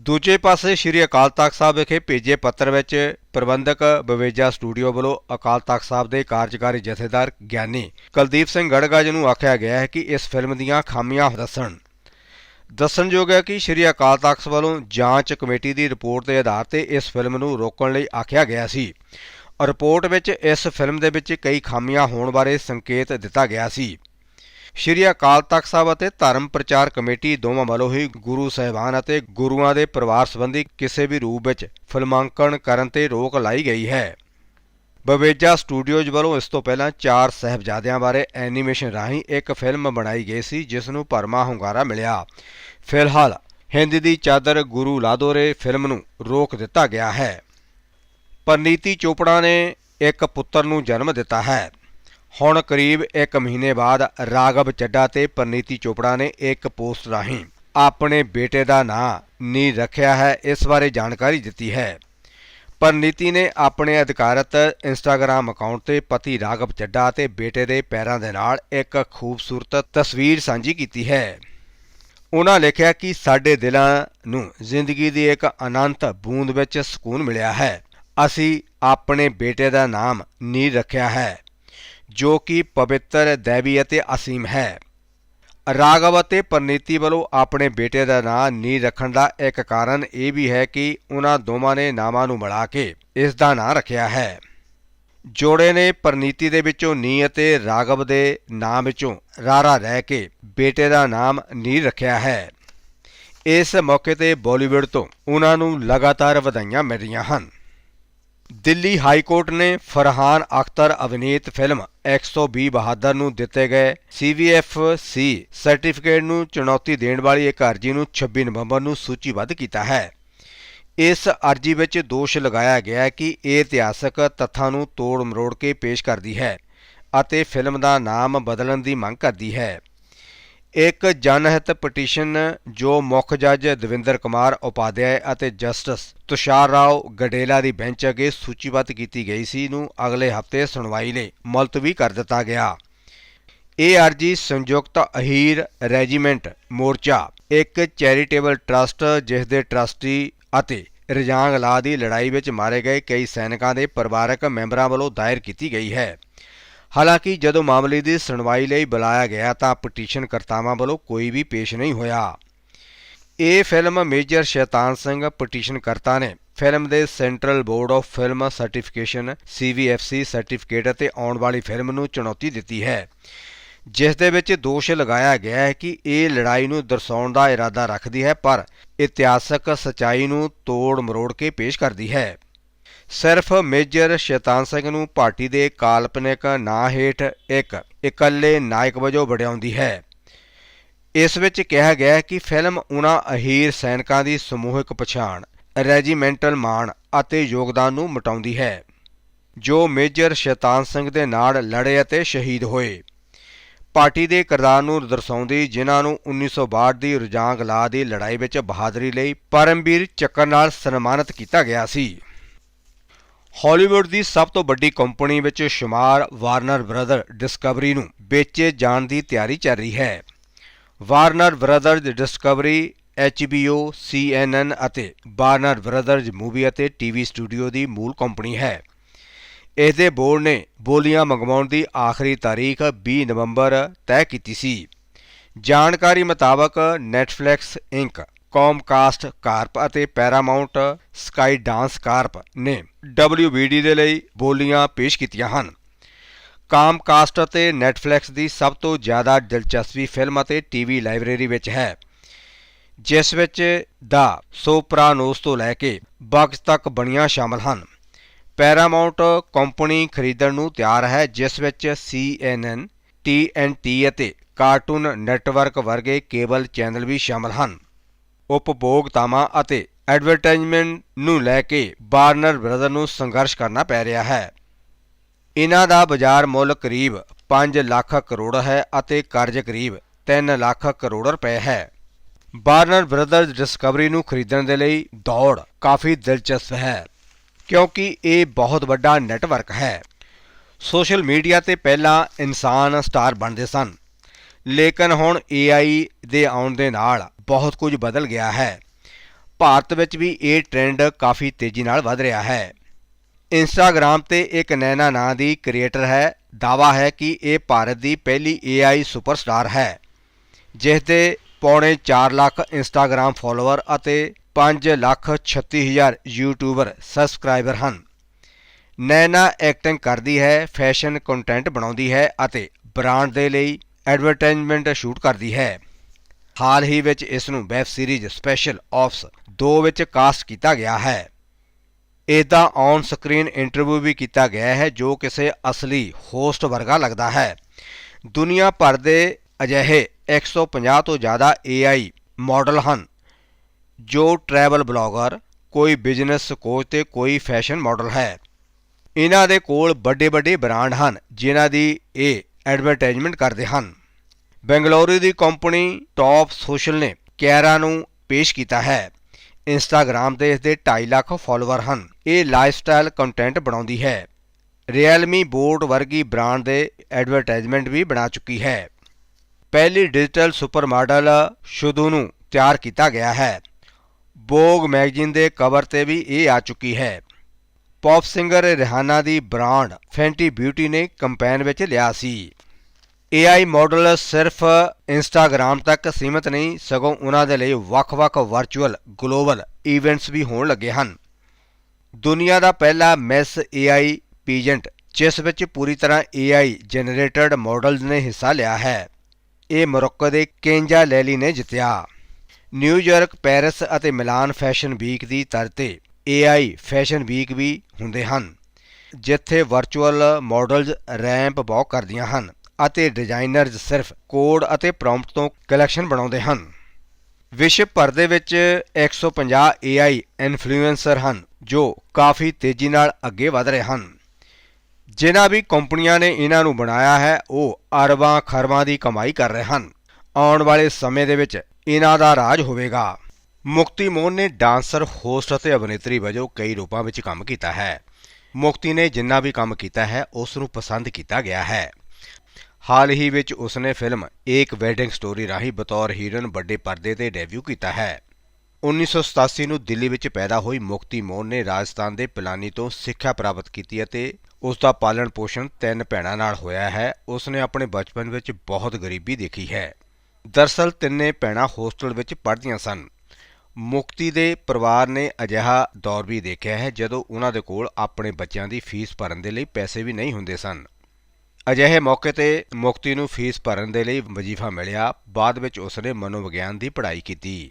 ਦੂਜੇ ਪਾਸੇ ਸ਼੍ਰੀ ਅਕਾਲ ਤਖਤ ਸਾਹਿਬ ਵਿਖੇ ਭੇਜੇ ਪੱਤਰ ਵਿੱਚ ਪ੍ਰਬੰਧਕ ਬਵੇਜਾ ਸਟੂਡੀਓ ਵੱਲੋਂ ਅਕਾਲ ਤਖਤ ਸਾਹਿਬ ਦੇ ਕਾਰਜਕਾਰੀ ਜਥੇਦਾਰ ਗਿਆਨੀ ਕੁਲਦੀਪ ਸਿੰਘ ਗੜਗੜ ਨੂੰ ਆਖਿਆ ਗਿਆ ਹੈ ਕਿ ਇਸ ਫਿਲਮ ਦੀਆਂ ਖਾਮੀਆਂ ਦੱਸਣ। ਦੱਸਣਯੋਗ ਹੈ ਕਿ ਸ਼੍ਰੀ ਅਕਾਲ ਤਖਤ ਵੱਲੋਂ ਜਾਂਚ ਕਮੇਟੀ ਦੀ ਰਿਪੋਰਟ ਦੇ ਆਧਾਰ ਤੇ ਇਸ ਫਿਲਮ ਨੂੰ ਰੋਕਣ ਲਈ ਆਖਿਆ ਗਿਆ ਸੀ। ਰਿਪੋਰਟ ਵਿੱਚ ਇਸ ਫਿਲਮ ਦੇ ਵਿੱਚ ਕਈ ਖਾਮੀਆਂ ਹੋਣ ਬਾਰੇ ਸੰਕੇਤ ਦਿੱਤਾ ਗਿਆ ਸੀ। ਸ਼੍ਰੀ ਅਕਾਲ ਤਖਤ ਸਾਹਿਬ ਅਤੇ ਧਰਮ ਪ੍ਰਚਾਰ ਕਮੇਟੀ ਦੋਵਾਂ ਵੱਲੋਂ ਹੀ ਗੁਰੂ ਸਾਹਿਬਾਨ ਅਤੇ ਗੁਰੂਆਂ ਦੇ ਪਰਿਵਾਰ ਸੰਬੰਧੀ ਕਿਸੇ ਵੀ ਰੂਪ ਵਿੱਚ ਫਿਲਮਾਂਕਣ ਕਰਨ ਤੇ ਰੋਕ ਲਾਈ ਗਈ ਹੈ। ਬਵੇਜਾ ਸਟੂਡੀਓਜ਼ ਵੱਲੋਂ ਇਸ ਤੋਂ ਪਹਿਲਾਂ ਚਾਰ ਸਹਿਬਜ਼ਾਦਿਆਂ ਬਾਰੇ ਐਨੀਮੇਸ਼ਨ ਰਾਹੀਂ ਇੱਕ ਫਿਲਮ ਬਣਾਈ ਗਈ ਸੀ, ਜਿਸ ਨੂੰ ਭਰਮਾ ਹੁੰਗਾਰਾ ਮਿਲਿਆ। ਫਿਲਹਾਲ ਹਿੰਦ ਦੀ ਚਾਦਰ ਗੁਰੂ ਲਾਦੋਰੇ ਫਿਲਮ ਨੂੰ ਰੋਕ ਦਿੱਤਾ ਗਿਆ ਹੈ। ਪਰਨੀਤੀ ਚੋਪੜਾ ਨੇ ਇੱਕ ਪੁੱਤਰ ਨੂੰ ਜਨਮ ਦਿੱਤਾ ਹੈ। ਹੁਣ ਕਰੀਬ 1 ਮਹੀਨੇ ਬਾਅਦ ਰਾਗਵ ਚੱਡਾ ਤੇ ਪਰਨੀਤੀ ਚੋਪੜਾ ਨੇ ਇੱਕ ਪੋਸਟ ਰਾਹੀਂ ਆਪਣੇ ਬੇਟੇ ਦਾ ਨਾਂ ਨੀ ਰੱਖਿਆ ਹੈ, ਇਸ ਬਾਰੇ ਜਾਣਕਾਰੀ ਦਿੱਤੀ ਹੈ। ਪਰਨੀਤੀ ਨੇ ਆਪਣੇ ਅਧਿਕਾਰਤ ਇੰਸਟਾਗ੍ਰam ਅਕਾਊਂਟ ਤੇ ਪਤੀ ਰਾਘਵ ਚੱਡਾ ਅਤੇ ਬੇਟੇ ਦੇ ਪੈਰਾਂ ਦੇ ਨਾਲ ਇੱਕ ਖੂਬਸੂਰਤ ਤਸਵੀਰ ਸਾਂਝੀ ਕੀਤੀ ਹੈ। ਉਹਨਾਂ ਲਿਖਿਆ ਕਿ ਸਾਡੇ ਦਿਲਾਂ ਨੂੰ ਜ਼ਿੰਦਗੀ ਦੀ ਇੱਕ ਅਨੰਤ ਬੂੰਦ ਵਿੱਚ ਸਕੂਨ ਮਿਲਿਆ ਹੈ। ਅਸੀਂ ਆਪਣੇ ਬੇਟੇ ਦਾ ਨਾਮ ਨੀਰ ਰੱਖਿਆ ਹੈ, ਜੋ ਕਿ ਪਵਿੱਤਰ, ਦੇਵੀ ਅਤੇ ਅਸੀਮ ਹੈ। ਰਾਘਵ ਅਤੇ ਪਰਨੀਤੀ ਵੱਲੋਂ ਆਪਣੇ ਬੇਟੇ ਦਾ ਨਾਂ ਨੀ ਰੱਖਣ ਦਾ ਇੱਕ ਕਾਰਨ ਇਹ ਵੀ ਹੈ ਕਿ ਉਹਨਾਂ ਦੋਵਾਂ ਨੇ ਨਾਮਾਂ ਨੂੰ ਮਿਲਾ ਕੇ ਇਸ ਦਾ ਨਾਂ ਰੱਖਿਆ ਹੈ। ਜੋੜੇ ਨੇ ਪਰਨੀਤੀ ਦੇ ਵਿੱਚੋਂ ਨੀ ਅਤੇ ਰਾਘਵ ਦੇ ਨਾਮ ਵਿੱਚੋਂ ਰਾਰਾ ਰਹਿ ਕੇ ਬੇਟੇ ਦਾ ਨਾਮ ਨੀ ਰੱਖਿਆ ਹੈ। ਇਸ ਮੌਕੇ ਤੇ ਬਾਲੀਵੁੱਡ ਤੋਂ ਉਹਨਾਂ ਨੂੰ ਲਗਾਤਾਰ ਵਧਾਈਆਂ ਮਿਲ ਰਹੀਆਂ ਹਨ। ਦਿੱਲੀ ਹਾਈ ਕੋਰਟ ਨੇ ਫਰਹਾਨ ਅਖਤਰ ਅਭਿਨੀਤ ਫਿਲਮ 120 ਬਹਾਦਰ ਨੂੰ ਦਿੱਤੇ ਗਏ CVFC ਸਰਟੀਫਿਕੇਟ ਨੂੰ ਚੁਣੌਤੀ ਦੇਣ ਵਾਲੀ ਇੱਕ ਅਰਜ਼ੀ ਨੂੰ 26 ਨਵੰਬਰ ਨੂੰ ਸੂਚੀਬੱਧ ਕੀਤਾ ਹੈ। ਇਸ ਅਰਜ਼ੀ ਵਿੱਚ ਦੋਸ਼ ਲਗਾਇਆ ਗਿਆ ਕਿ ਇਹ ਇਤਿਹਾਸਕ ਤੱਥਾਂ ਨੂੰ ਤੋੜ ਮਰੋੜ ਕੇ ਪੇਸ਼ ਕਰਦੀ ਹੈ ਅਤੇ ਫਿਲਮ ਦਾ ਨਾਮ ਬਦਲਣ ਦੀ ਮੰਗ ਕਰਦੀ ਹੈ। ਇੱਕ ਜਨਹਿਤ ਪਟੀਸ਼ਨ ਜੋ ਮੁੱਖ ਜੱਜ ਦਵਿੰਦਰ ਕੁਮਾਰ ਉਪਾਧਿਆਏ ਅਤੇ ਜਸਟਿਸ ਤੁਸ਼ਾਰ ਰਾਓ ਗਡੇਲਾ ਦੀ ਬੈਂਚ ਅੱਗੇ ਸੂਚੀਬੱਧ ਕੀਤੀ ਗਈ ਸੀ ਨੂੰ ਅਗਲੇ ਹਫ਼ਤੇ ਸੁਣਵਾਈ ਲਈ ਮੁਲਤਵੀ ਕਰ ਦਿੱਤਾ ਗਿਆ। ਇਹ ਅਰਜੀ ਸੰਯੁਕਤ ਅਹੀਰ ਰੈਜੀਮੈਂਟ ਮੋਰਚਾ, ਇੱਕ ਚੈਰੀਟੇਬਲ ਟਰਸਟ ਜਿਸ ਦੇ ਟਰਸਟੀ ਅਤੇ ਰਜਾਂਗ ਲਾ ਦੀ ਲੜਾਈ ਵਿੱਚ ਮਾਰੇ ਗਏ ਕਈ ਸੈਨਿਕਾਂ ਦੇ ਪਰਿਵਾਰਕ ਮੈਂਬਰਾਂ ਵੱਲੋਂ ਦਾਇਰ ਕੀਤੀ ਗਈ ਹੈ। ਹਾਲਾਂਕਿ ਜਦੋਂ ਮਾਮਲੇ ਦੀ ਸੁਣਵਾਈ ਲਈ ਬੁਲਾਇਆ ਗਿਆ ਤਾਂ ਪਟੀਸ਼ਨ ਕਰਤਾਵਾਂ ਵੱਲੋਂ ਕੋਈ ਵੀ ਪੇਸ਼ ਨਹੀਂ ਹੋਇਆ। ਇਹ ਫਿਲਮ ਮੇਜਰ ਸ਼ੈਤਾਨ ਸਿੰਘ ਪਟੀਸ਼ਨ ਕਰਤਾ ਨੇ ਫਿਲਮ ਦੇ central board of film certification CVFC certificate ਅਤੇ ਆਉਣ ਵਾਲੀ ਫਿਲਮ ਨੂੰ ਚੁਣੌਤੀ ਦਿੱਤੀ ਹੈ, ਜਿਸ ਦੇ ਵਿੱਚ ਦੋਸ਼ ਲਗਾਇਆ ਗਿਆ ਹੈ ਕਿ ਇਹ ਲੜਾਈ ਨੂੰ ਦਰਸਾਉਣ ਦਾ ਇਰਾਦਾ ਰੱਖਦੀ ਹੈ, ਪਰ ਇਤਿਹਾਸਕ ਸਚਾਈ ਨੂੰ ਤੋੜ ਮਰੋੜ ਕੇ ਪੇਸ਼ ਕਰਦੀ ਹੈ। ਸਿਰਫ ਮੇਜਰ ਸ਼ੈਤਾਨ ਸਿੰਘ ਨੂੰ ਪਾਰਟੀ ਦੇ ਕਾਲਪਨਿਕ ਨਾਂ ਹੇਠ ਇੱਕ ਇਕੱਲੇ ਨਾਇਕ ਵਜੋਂ ਵਡਿਆਉਂਦੀ ਹੈ। ਇਸ ਵਿੱਚ ਕਿਹਾ ਗਿਆ ਹੈ ਕਿ ਫਿਲਮ ਉਹਨਾਂ ਅਹੀਰ ਸੈਨਿਕਾਂ ਦੀ ਸਮੂਹਿਕ ਪਛਾਣ, ਰੈਜੀਮੈਂਟਲ ਮਾਣ ਅਤੇ ਯੋਗਦਾਨ ਨੂੰ ਮਿਟਾਉਂਦੀ ਹੈ, ਜੋ ਮੇਜਰ ਸ਼ੈਤਾਨ ਸਿੰਘ ਦੇ ਨਾਲ ਲੜੇ ਅਤੇ ਸ਼ਹੀਦ ਹੋਏ। ਪਾਰਟੀ ਦੇ ਕਿਰਦਾਰ ਨੂੰ ਦਰਸਾਉਂਦੀ ਜਿਨ੍ਹਾਂ ਨੂੰ 1962 ਦੀ ਰਜਾਂਗ ਦੀ ਲੜਾਈ ਵਿੱਚ ਬਹਾਦਰੀ ਲਈ ਪਰਮਵੀਰ ਚੱਕਰ ਨਾਲ ਸਨਮਾਨਿਤ ਕੀਤਾ ਗਿਆ ਸੀ। ਹਾਲੀਵੁੱਡ ਦੀ ਸਭ ਤੋਂ ਵੱਡੀ ਕੰਪਨੀ ਵਿੱਚ ਸ਼ੁਮਾਰ ਵਾਰਨਰ ਬ੍ਰਦਰ ਡਿਸਕਵਰੀ ਨੂੰ ਵੇਚੇ ਜਾਣ ਦੀ ਤਿਆਰੀ ਚੱਲ ਰਹੀ ਹੈ Warner Brothers Discovery HBO, CNN ਅਤੇ ਵਾਰਨਰ ਬ੍ਰਦਰਜ਼ ਮੂਵੀ ਅਤੇ ਟੀਵੀ ਸਟੂਡੀਓ ਦੀ ਮੂਲ ਕੰਪਨੀ ਹੈ ਇਸ ਦੇ ਬੋਰਡ ਨੇ ਬੋਲੀਆਂ ਮੰਗਵਾਉਣ ਦੀ ਆਖਰੀ ਤਾਰੀਖ 20 ਨਵੰਬਰ ਤੈਅ ਕੀਤੀ ਸੀ ਜਾਣਕਾਰੀ ਮੁਤਾਬਕ Netflix Inc. ਕੌਮਕਾਸਟ ਕਾਰਪ ਅਤੇ ਪੈਰਾਮਾਉਂਟ ਸਕਾਈ ਡਾਂਸ ਕਾਰਪ ਨੇ WBD ਦੇ ਲਈ ਬੋਲੀਆਂ ਪੇਸ਼ ਕੀਤੀਆਂ ਹਨ। ਕਾਮਕਾਸਟ ਅਤੇ ਨੈਟਫਲਿਕਸ ਦੀ ਸਭ ਤੋਂ ਜ਼ਿਆਦਾ ਦਿਲਚਸਪੀ ਫਿਲਮ ਅਤੇ ਟੀਵੀ ਲਾਇਬ੍ਰੇਰੀ ਵਿੱਚ ਹੈ ਜਿਸ ਵਿੱਚ ਦਾ ਸੋਪਰਾਨੋਸ ਤੋਂ ਲੈ ਕੇ ਬਗਸ ਤੱਕ ਬਣੀਆਂ ਸ਼ਾਮਲ ਹਨ। ਪੈਰਾਮਾਉਂਟ ਕੰਪਨੀ ਖਰੀਦਣ ਨੂੰ ਤਿਆਰ ਹੈ ਜਿਸ ਵਿੱਚ CNN, TNT ਅਤੇ ਕਾਰਟੂਨ ਨੈਟਵਰਕ ਵਰਗੇ ਕੇਬਲ ਚੈਨਲ ਵੀ ਸ਼ਾਮਲ ਹਨ। ਉਪਭੋਗਤਾਵਾਂ ਅਤੇ ਐਡਵਰਟਾਈਜ਼ਮੈਂਟ ਨੂੰ ਲੈ ਕੇ ਬਾਰਨਰ ਬ੍ਰਦਰ ਨੂੰ ਸੰਘਰਸ਼ ਕਰਨਾ ਪੈ ਰਿਹਾ ਹੈ। ਇਹਨਾਂ ਦਾ ਬਾਜ਼ਾਰ ਮੁੱਲ ਕਰੀਬ 5 ਲੱਖ ਕਰੋੜ ਹੈ ਅਤੇ ਕਰਜ਼ ਕਰੀਬ 3 ਲੱਖ ਕਰੋੜ ਰੁਪਏ ਹੈ। ਬਾਰਨਰ ਬ੍ਰਦਰਜ਼ ਡਿਸਕਵਰੀ ਨੂੰ ਖਰੀਦਣ ਦੇ ਲਈ ਦੌੜ ਕਾਫੀ ਦਿਲਚਸਪ ਹੈ, ਕਿਉਂਕਿ ਇਹ ਬਹੁਤ ਵੱਡਾ ਨੈਟਵਰਕ ਹੈ। ਸੋਸ਼ਲ ਮੀਡੀਆ ਤੇ ਪਹਿਲਾਂ ਇਨਸਾਨ ਸਟਾਰ ਬਣਦੇ ਸਨ, ਲੇਕਿਨ ਹੁਣ AI ਦੇ ਆਉਣ ਦੇ ਨਾਲ ਬਹੁਤ ਕੁਝ ਬਦਲ ਗਿਆ ਹੈ। ਭਾਰਤ ਵਿੱਚ ਵੀ ਇਹ ਟ੍ਰੈਂਡ ਕਾਫੀ ਤੇਜ਼ੀ ਨਾਲ ਵਧ ਰਿਹਾ ਹੈ। ਇੰਸਟਾਗ੍ਰam ਤੇ ਇੱਕ ਨੈਨਾ ਨਾਂ ਦੀ ਕ੍ਰੀਏਟਰ ਹੈ ਦਾਵਾ ਹੈ ਕਿ ਇਹ ਭਾਰਤ ਦੀ ਪਹਿਲੀ AI ਸੁਪਰਸਟਾਰ ਹੈ ਜਿਸ ਦੇ ਪੌਣੇ 4 ਲੱਖ ਇੰਸਟਾਗ੍ਰam ਫਾਲੋਅਰ ਅਤੇ 5 ਲੱਖ 36 ਹਜ਼ਾਰ ਯੂਟਿਊਬਰ ਸਬਸਕ੍ਰਾਈਬਰ ਹਨ। ਨੈਨਾ ਐਕਟਿੰਗ ਕਰਦੀ ਹੈ ਫੈਸ਼ਨ ਕੰਟੈਂਟ ਬਣਾਉਂਦੀ ਹੈ ਅਤੇ ਬ੍ਰਾਂਡ ਦੇ ਲਈ ਐਡਵਰਟਾਈਜ਼ਮੈਂਟ ਸ਼ੂਟ ਕਰਦੀ ਹੈ। ਹਾਲ ਹੀ ਵਿੱਚ ਇਸ ਨੂੰ ਵੈਬ ਸੀਰੀਜ਼ ਸਪੈਸ਼ਲ ਆਫਸ 2 ਵਿੱਚ ਕਾਸਟ ਕੀਤਾ ਗਿਆ ਹੈ। ਇਹਦਾ ਔਨ ਸਕਰੀਨ ਇੰਟਰਵਿਊ ਵੀ ਕੀਤਾ ਗਿਆ ਹੈ, ਜੋ ਕਿਸੇ ਅਸਲੀ ਹੋਸਟ ਵਰਗਾ ਲੱਗਦਾ ਹੈ। ਦੁਨੀਆ ਭਰ ਦੇ ਅਜਿਹੇ 150 ਤੋਂ ਜ਼ਿਆਦਾ AI ਮਾਡਲ ਹਨ, ਜੋ ਟਰੈਵਲ ਬਲੌਗਰ ਕੋਈ ਬਿਜ਼ਨਸ ਕੋਚ ਤੇ ਕੋਈ ਫੈਸ਼ਨ ਮਾਡਲ ਹੈ। ਇਹਨਾਂ ਦੇ ਕੋਲ ਵੱਡੇ ਵੱਡੇ ਬ੍ਰਾਂਡ ਹਨ, ਜਿਨ੍ਹਾਂ ਦੀ ਇਹ ਐਡਵਰਟਾਈਜ਼ਮੈਂਟ ਕਰਦੇ ਹਨ। ਬੈਂਗਲੌਰੂ ਦੀ ਕੰਪਨੀ ਟੌਪ ਸੋਸ਼ਲ ਨੇ ਕੈਰਾ ਨੂੰ ਪੇਸ਼ ਕੀਤਾ ਹੈ। ਇੰਸਟਾਗ੍ਰam ਤੇ ਇਸ ਦੇ 2.5 ਲੱਖ ਫਾਲੋਅਰ ਹਨ। ਇਹ ਲਾਈਫਸਟਾਈਲ ਕੰਟੈਂਟ ਬਣਾਉਂਦੀ ਹੈ। Realme ਬੋਟ ਵਰਗੀ ਬ੍ਰਾਂਡ ਦੇ ਐਡਵਰਟਾਈਜ਼ਮੈਂਟ ਵੀ ਬਣਾ ਚੁੱਕੀ ਹੈ। ਪਹਿਲੀ ਡਿਜੀਟਲ ਸੁਪਰ ਮਾਡਲ ਸ਼ੁਦੂ ਨੂੰ ਤਿਆਰ ਕੀਤਾ ਗਿਆ ਹੈ। ਬੋਗ ਮੈਗਜ਼ੀਨ ਦੇ ਕਵਰ ਤੇ ਵੀ ਇਹ ਆ ਚੁੱਕੀ ਹੈ। ਪੌਪ ਸਿੰਗਰ ਰਿਹਾਨਾ ਦੀ ਬ੍ਰਾਂਡ ਫੈਂਟੀ ਬਿਊਟੀ ਨੇ ਕੰਪੇਨ ਵਿੱਚ ਲਿਆ ਸੀ। AI ਮਾਡਲ ਸਿਰਫ ਇੰਸਟਾਗ੍ਰam ਤੱਕ ਸੀਮਿਤ ਨਹੀਂ, ਸਗੋਂ ਉਹਨਾਂ ਦੇ ਲਈ ਵੱਖ-ਵੱਖ ਵਰਚੁਅਲ ਗਲੋਬਲ ਇਵੈਂਟਸ ਵੀ ਹੋਣ ਲੱਗੇ ਹਨ। ਦੁਨੀਆ ਦਾ ਪਹਿਲਾ ਮਿਸ AI ਪੀਜੈਂਟ ਜਿਸ ਵਿੱਚ ਪੂਰੀ ਤਰ੍ਹਾਂ AI ਜਨਰੇਟਡ ਮਾਡਲਸ ਨੇ ਹਿੱਸਾ ਲਿਆ ਹੈ, ਇਹ ਮੋਰੋਕੋ ਦੇ ਕੇਂਜਾ ਲੈਲੀ ਨੇ ਜਿੱਤਿਆ। ਨਿਊਯਾਰਕ ਪੈਰਿਸ ਅਤੇ ਮਿਲਾਨ ਫੈਸ਼ਨ ਵੀਕ ਦੀ ਤਰ੍ਹਾਂ ਤੇ AI ਫੈਸ਼ਨ ਵੀਕ ਵੀ ਹੁੰਦੇ ਹਨ, ਜਿੱਥੇ ਵਰਚੁਅਲ ਮਾਡਲਸ ਰੈਂਪ ਵਾਕ ਕਰਦੀਆਂ ਹਨ। ਅਤੇ ਡਿਜ਼ਾਈਨਰਜ਼ ਸਿਰਫ ਕੋਡ ਅਤੇ ਪ੍ਰੌਂਪਟ ਤੋਂ ਕਲੈਕਸ਼ਨ ਬਣਾਉਂਦੇ ਹਨ। ਵਿਸ਼ਵ ਭਰ ਦੇ ਵਿੱਚ 150 AI ਇਨਫਲੂਐਂਸਰ ਹਨ, ਜੋ ਕਾਫੀ ਤੇਜ਼ੀ ਨਾਲ ਅੱਗੇ ਵਧ ਰਹੇ ਹਨ। ਜਿਨ੍ਹਾਂ ਵੀ ਕੰਪਨੀਆਂ ਨੇ ਇਹਨਾਂ ਨੂੰ ਬਣਾਇਆ ਹੈ, ਉਹ ਅਰਬਾਂ ਖਰਬਾਂ ਦੀ ਕਮਾਈ ਕਰ ਰਹੇ ਹਨ। ਆਉਣ ਵਾਲੇ ਸਮੇਂ ਦੇ ਵਿੱਚ ਇਹਨਾਂ ਦਾ ਰਾਜ ਹੋਵੇਗਾ। ਮੁਕਤੀ ਮੋਹਨ ਨੇ ਡਾਂਸਰ, ਹੋਸਟ ਅਤੇ ਅਭਿਨੇਤਰੀ ਵਜੋਂ ਕਈ ਰੂਪਾਂ ਵਿੱਚ ਕੰਮ ਕੀਤਾ ਹੈ। ਮੁਕਤੀ ਨੇ ਜਿੰਨਾ ਵੀ ਕੰਮ ਕੀਤਾ ਹੈ, ਉਸ ਨੂੰ ਪਸੰਦ ਕੀਤਾ ਗਿਆ ਹੈ। ਹਾਲ ਹੀ ਵਿੱਚ ਉਸਨੇ ਫਿਲਮ ਏਕ ਵੈਡਿੰਗ ਸਟੋਰੀ ਰਾਹੀਂ ਬਤੌਰ ਹੀਰੋਇਨ ਵੱਡੇ ਪਰਦੇ ਤੇ ਡੈਬਿਊ ਕੀਤਾ ਹੈ। 1987 ਨੂੰ ਦਿੱਲੀ ਵਿੱਚ ਪੈਦਾ ਹੋਈ ਮੁਕਤੀ ਮੋਹਨ ਨੇ ਰਾਜਸਥਾਨ ਦੇ ਪਿਲਾਨੀ ਤੋਂ ਸਿੱਖਿਆ ਪ੍ਰਾਪਤ ਕੀਤੀ ਅਤੇ ਉਸ ਦਾ ਪਾਲਣ ਪੋਸ਼ਣ ਤਿੰਨ ਭੈਣਾਂ ਨਾਲ ਹੋਇਆ ਹੈ। ਉਸ ਨੇ ਆਪਣੇ ਬਚਪਨ ਵਿੱਚ ਬਹੁਤ ਗਰੀਬੀ ਦੇਖੀ ਹੈ। ਦਰਸਲ ਤਿੰਨੇ ਭੈਣਾਂ ਹੋਸਟਲ ਵਿੱਚ ਪੜ੍ਹਦੀਆਂ ਸਨ। ਮੁਕਤੀ ਦੇ ਪਰਿਵਾਰ ਨੇ ਅਜਿਹਾ ਦੌਰ ਵੀ ਦੇਖਿਆ ਹੈ ਜਦੋਂ ਉਹਨਾਂ ਦੇ ਕੋਲ ਆਪਣੇ ਬੱਚਿਆਂ ਦੀ ਫੀਸ ਭਰਨ ਦੇ ਲਈ ਪੈਸੇ ਵੀ ਨਹੀਂ ਹੁੰਦੇ ਸਨ। ਅਜਿਹੇ ਮੌਕੇ ਤੇ ਮੁਕਤੀ ਨੂੰ ਫੀਸ ਭਰਨ ਦੇ ਲਈ ਵਜ਼ੀਫਾ ਮਿਲਿਆ। ਬਾਅਦ ਵਿੱਚ ਉਸ ਨੇ ਮਨੋਵਿਗਿਆਨ ਦੀ ਪੜ੍ਹਾਈ ਕੀਤੀ।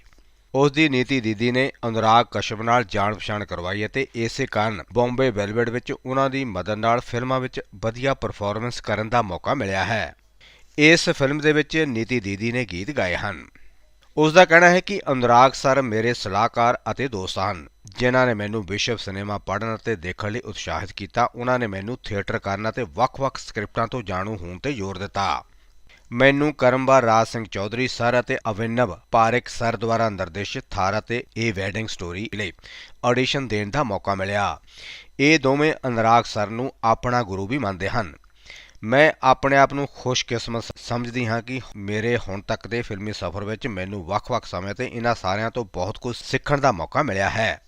ਉਸ ਦੀ ਨੀਤੀ ਦੀਦੀ ਨੇ ਅਨੁਰਾਗ ਕਸ਼ਪ ਨਾਲ ਜਾਣ ਪਛਾਣ ਕਰਵਾਈ ਅਤੇ ਇਸੇ ਕਾਰਨ ਬੰਬੇ ਵੈਲਵੇਟ ਵਿੱਚ ਉਹਨਾਂ ਦੀ ਮਦਦ ਨਾਲ ਫਿਲਮਾਂ ਵਿੱਚ ਵਧੀਆ ਪਰਫਾਰਮੈਂਸ ਕਰਨ ਦਾ ਮੌਕਾ ਮਿਲਿਆ ਹੈ। ਇਸ ਫਿਲਮ ਦੇ ਵਿੱਚ ਨੀਤੀ ਦੀਦੀ ਨੇ ਗੀਤ ਗਾਏ ਹਨ। ਉਸ ਦਾ ਕਹਿਣਾ ਹੈ ਕਿ ਅਨੁਰਾਗ ਸਰ ਮੇਰੇ ਸਲਾਹਕਾਰ ਅਤੇ ਦੋਸਤ ਹਨ, ਜਿਨ੍ਹਾਂ ਨੇ ਮੈਨੂੰ ਵਿਸ਼ਵ ਸਿਨੇਮਾ ਪੜ੍ਹਨ ਅਤੇ ਦੇਖਣ ਲਈ ਉਤਸ਼ਾਹਿਤ ਕੀਤਾ। ਉਹਨਾਂ ਨੇ ਮੈਨੂੰ ਥੀਏਟਰ ਕਰਨ ਅਤੇ ਵੱਖ-ਵੱਖ ਸਕ੍ਰਿਪਟਾਂ ਤੋਂ ਜਾਣੂ ਹੋਣ ਤੇ ਜ਼ੋਰ ਦਿੱਤਾ। ਮੈਨੂੰ ਕਰਮਵਾਰ ਰਾਜ ਸਿੰਘ ਚੌਧਰੀ, ਸਰ ਅਤੇ ਅਵਿਨਵ ਪਾਰਿਕ ਸਰ ਦੁਆਰਾ ਨਿਰਦੇਸ਼ਿਤ ਥਾਰ ਅਤੇ ਇਹ ਵੈਡਿੰਗ ਸਟੋਰੀ ਲਈ ਆਡੀਸ਼ਨ ਦੇਣ ਦਾ ਮੌਕਾ ਮਿਲਿਆ। ਇਹ ਦੋਵੇਂ ਅਨੁਰਾਗ ਸਰ ਨੂੰ ਆਪਣਾ ਗੁਰੂ ਵੀ ਮੰਨਦੇ ਹਨ। ਮੈਂ ਆਪਣੇ ਆਪ ਨੂੰ ਖੁਸ਼ਕਿਸਮਤ ਸਮਝਦੀ ਹਾਂ ਕਿ ਮੇਰੇ ਹੁਣ ਤੱਕ ਦੇ ਫਿਲਮੀ ਸਫ਼ਰ ਵਿੱਚ ਮੈਨੂੰ ਵੱਖ-ਵੱਖ ਸਮੇਂ ਤੇ ਇਹਨਾਂ ਸਾਰਿਆਂ ਤੋਂ ਬਹੁਤ ਕੁਝ ਸਿੱਖਣ ਦਾ ਮੌਕਾ ਮਿਲਿਆ ਹੈ।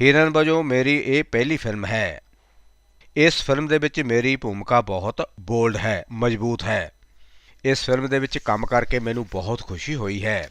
ਹੀਰਨ ਵਜੋਂ ਮੇਰੀ ਇਹ ਪਹਿਲੀ ਫਿਲਮ ਹੈ। ਇਸ ਫਿਲਮ ਦੇ ਵਿੱਚ ਮੇਰੀ ਭੂਮਿਕਾ ਬਹੁਤ ਬੋਲਡ ਹੈ, ਮਜ਼ਬੂਤ ਹੈ। ਇਸ ਫਿਲਮ ਦੇ ਵਿੱਚ ਕੰਮ ਕਰਕੇ ਮੈਨੂੰ ਬਹੁਤ ਖੁਸ਼ੀ ਹੋਈ ਹੈ।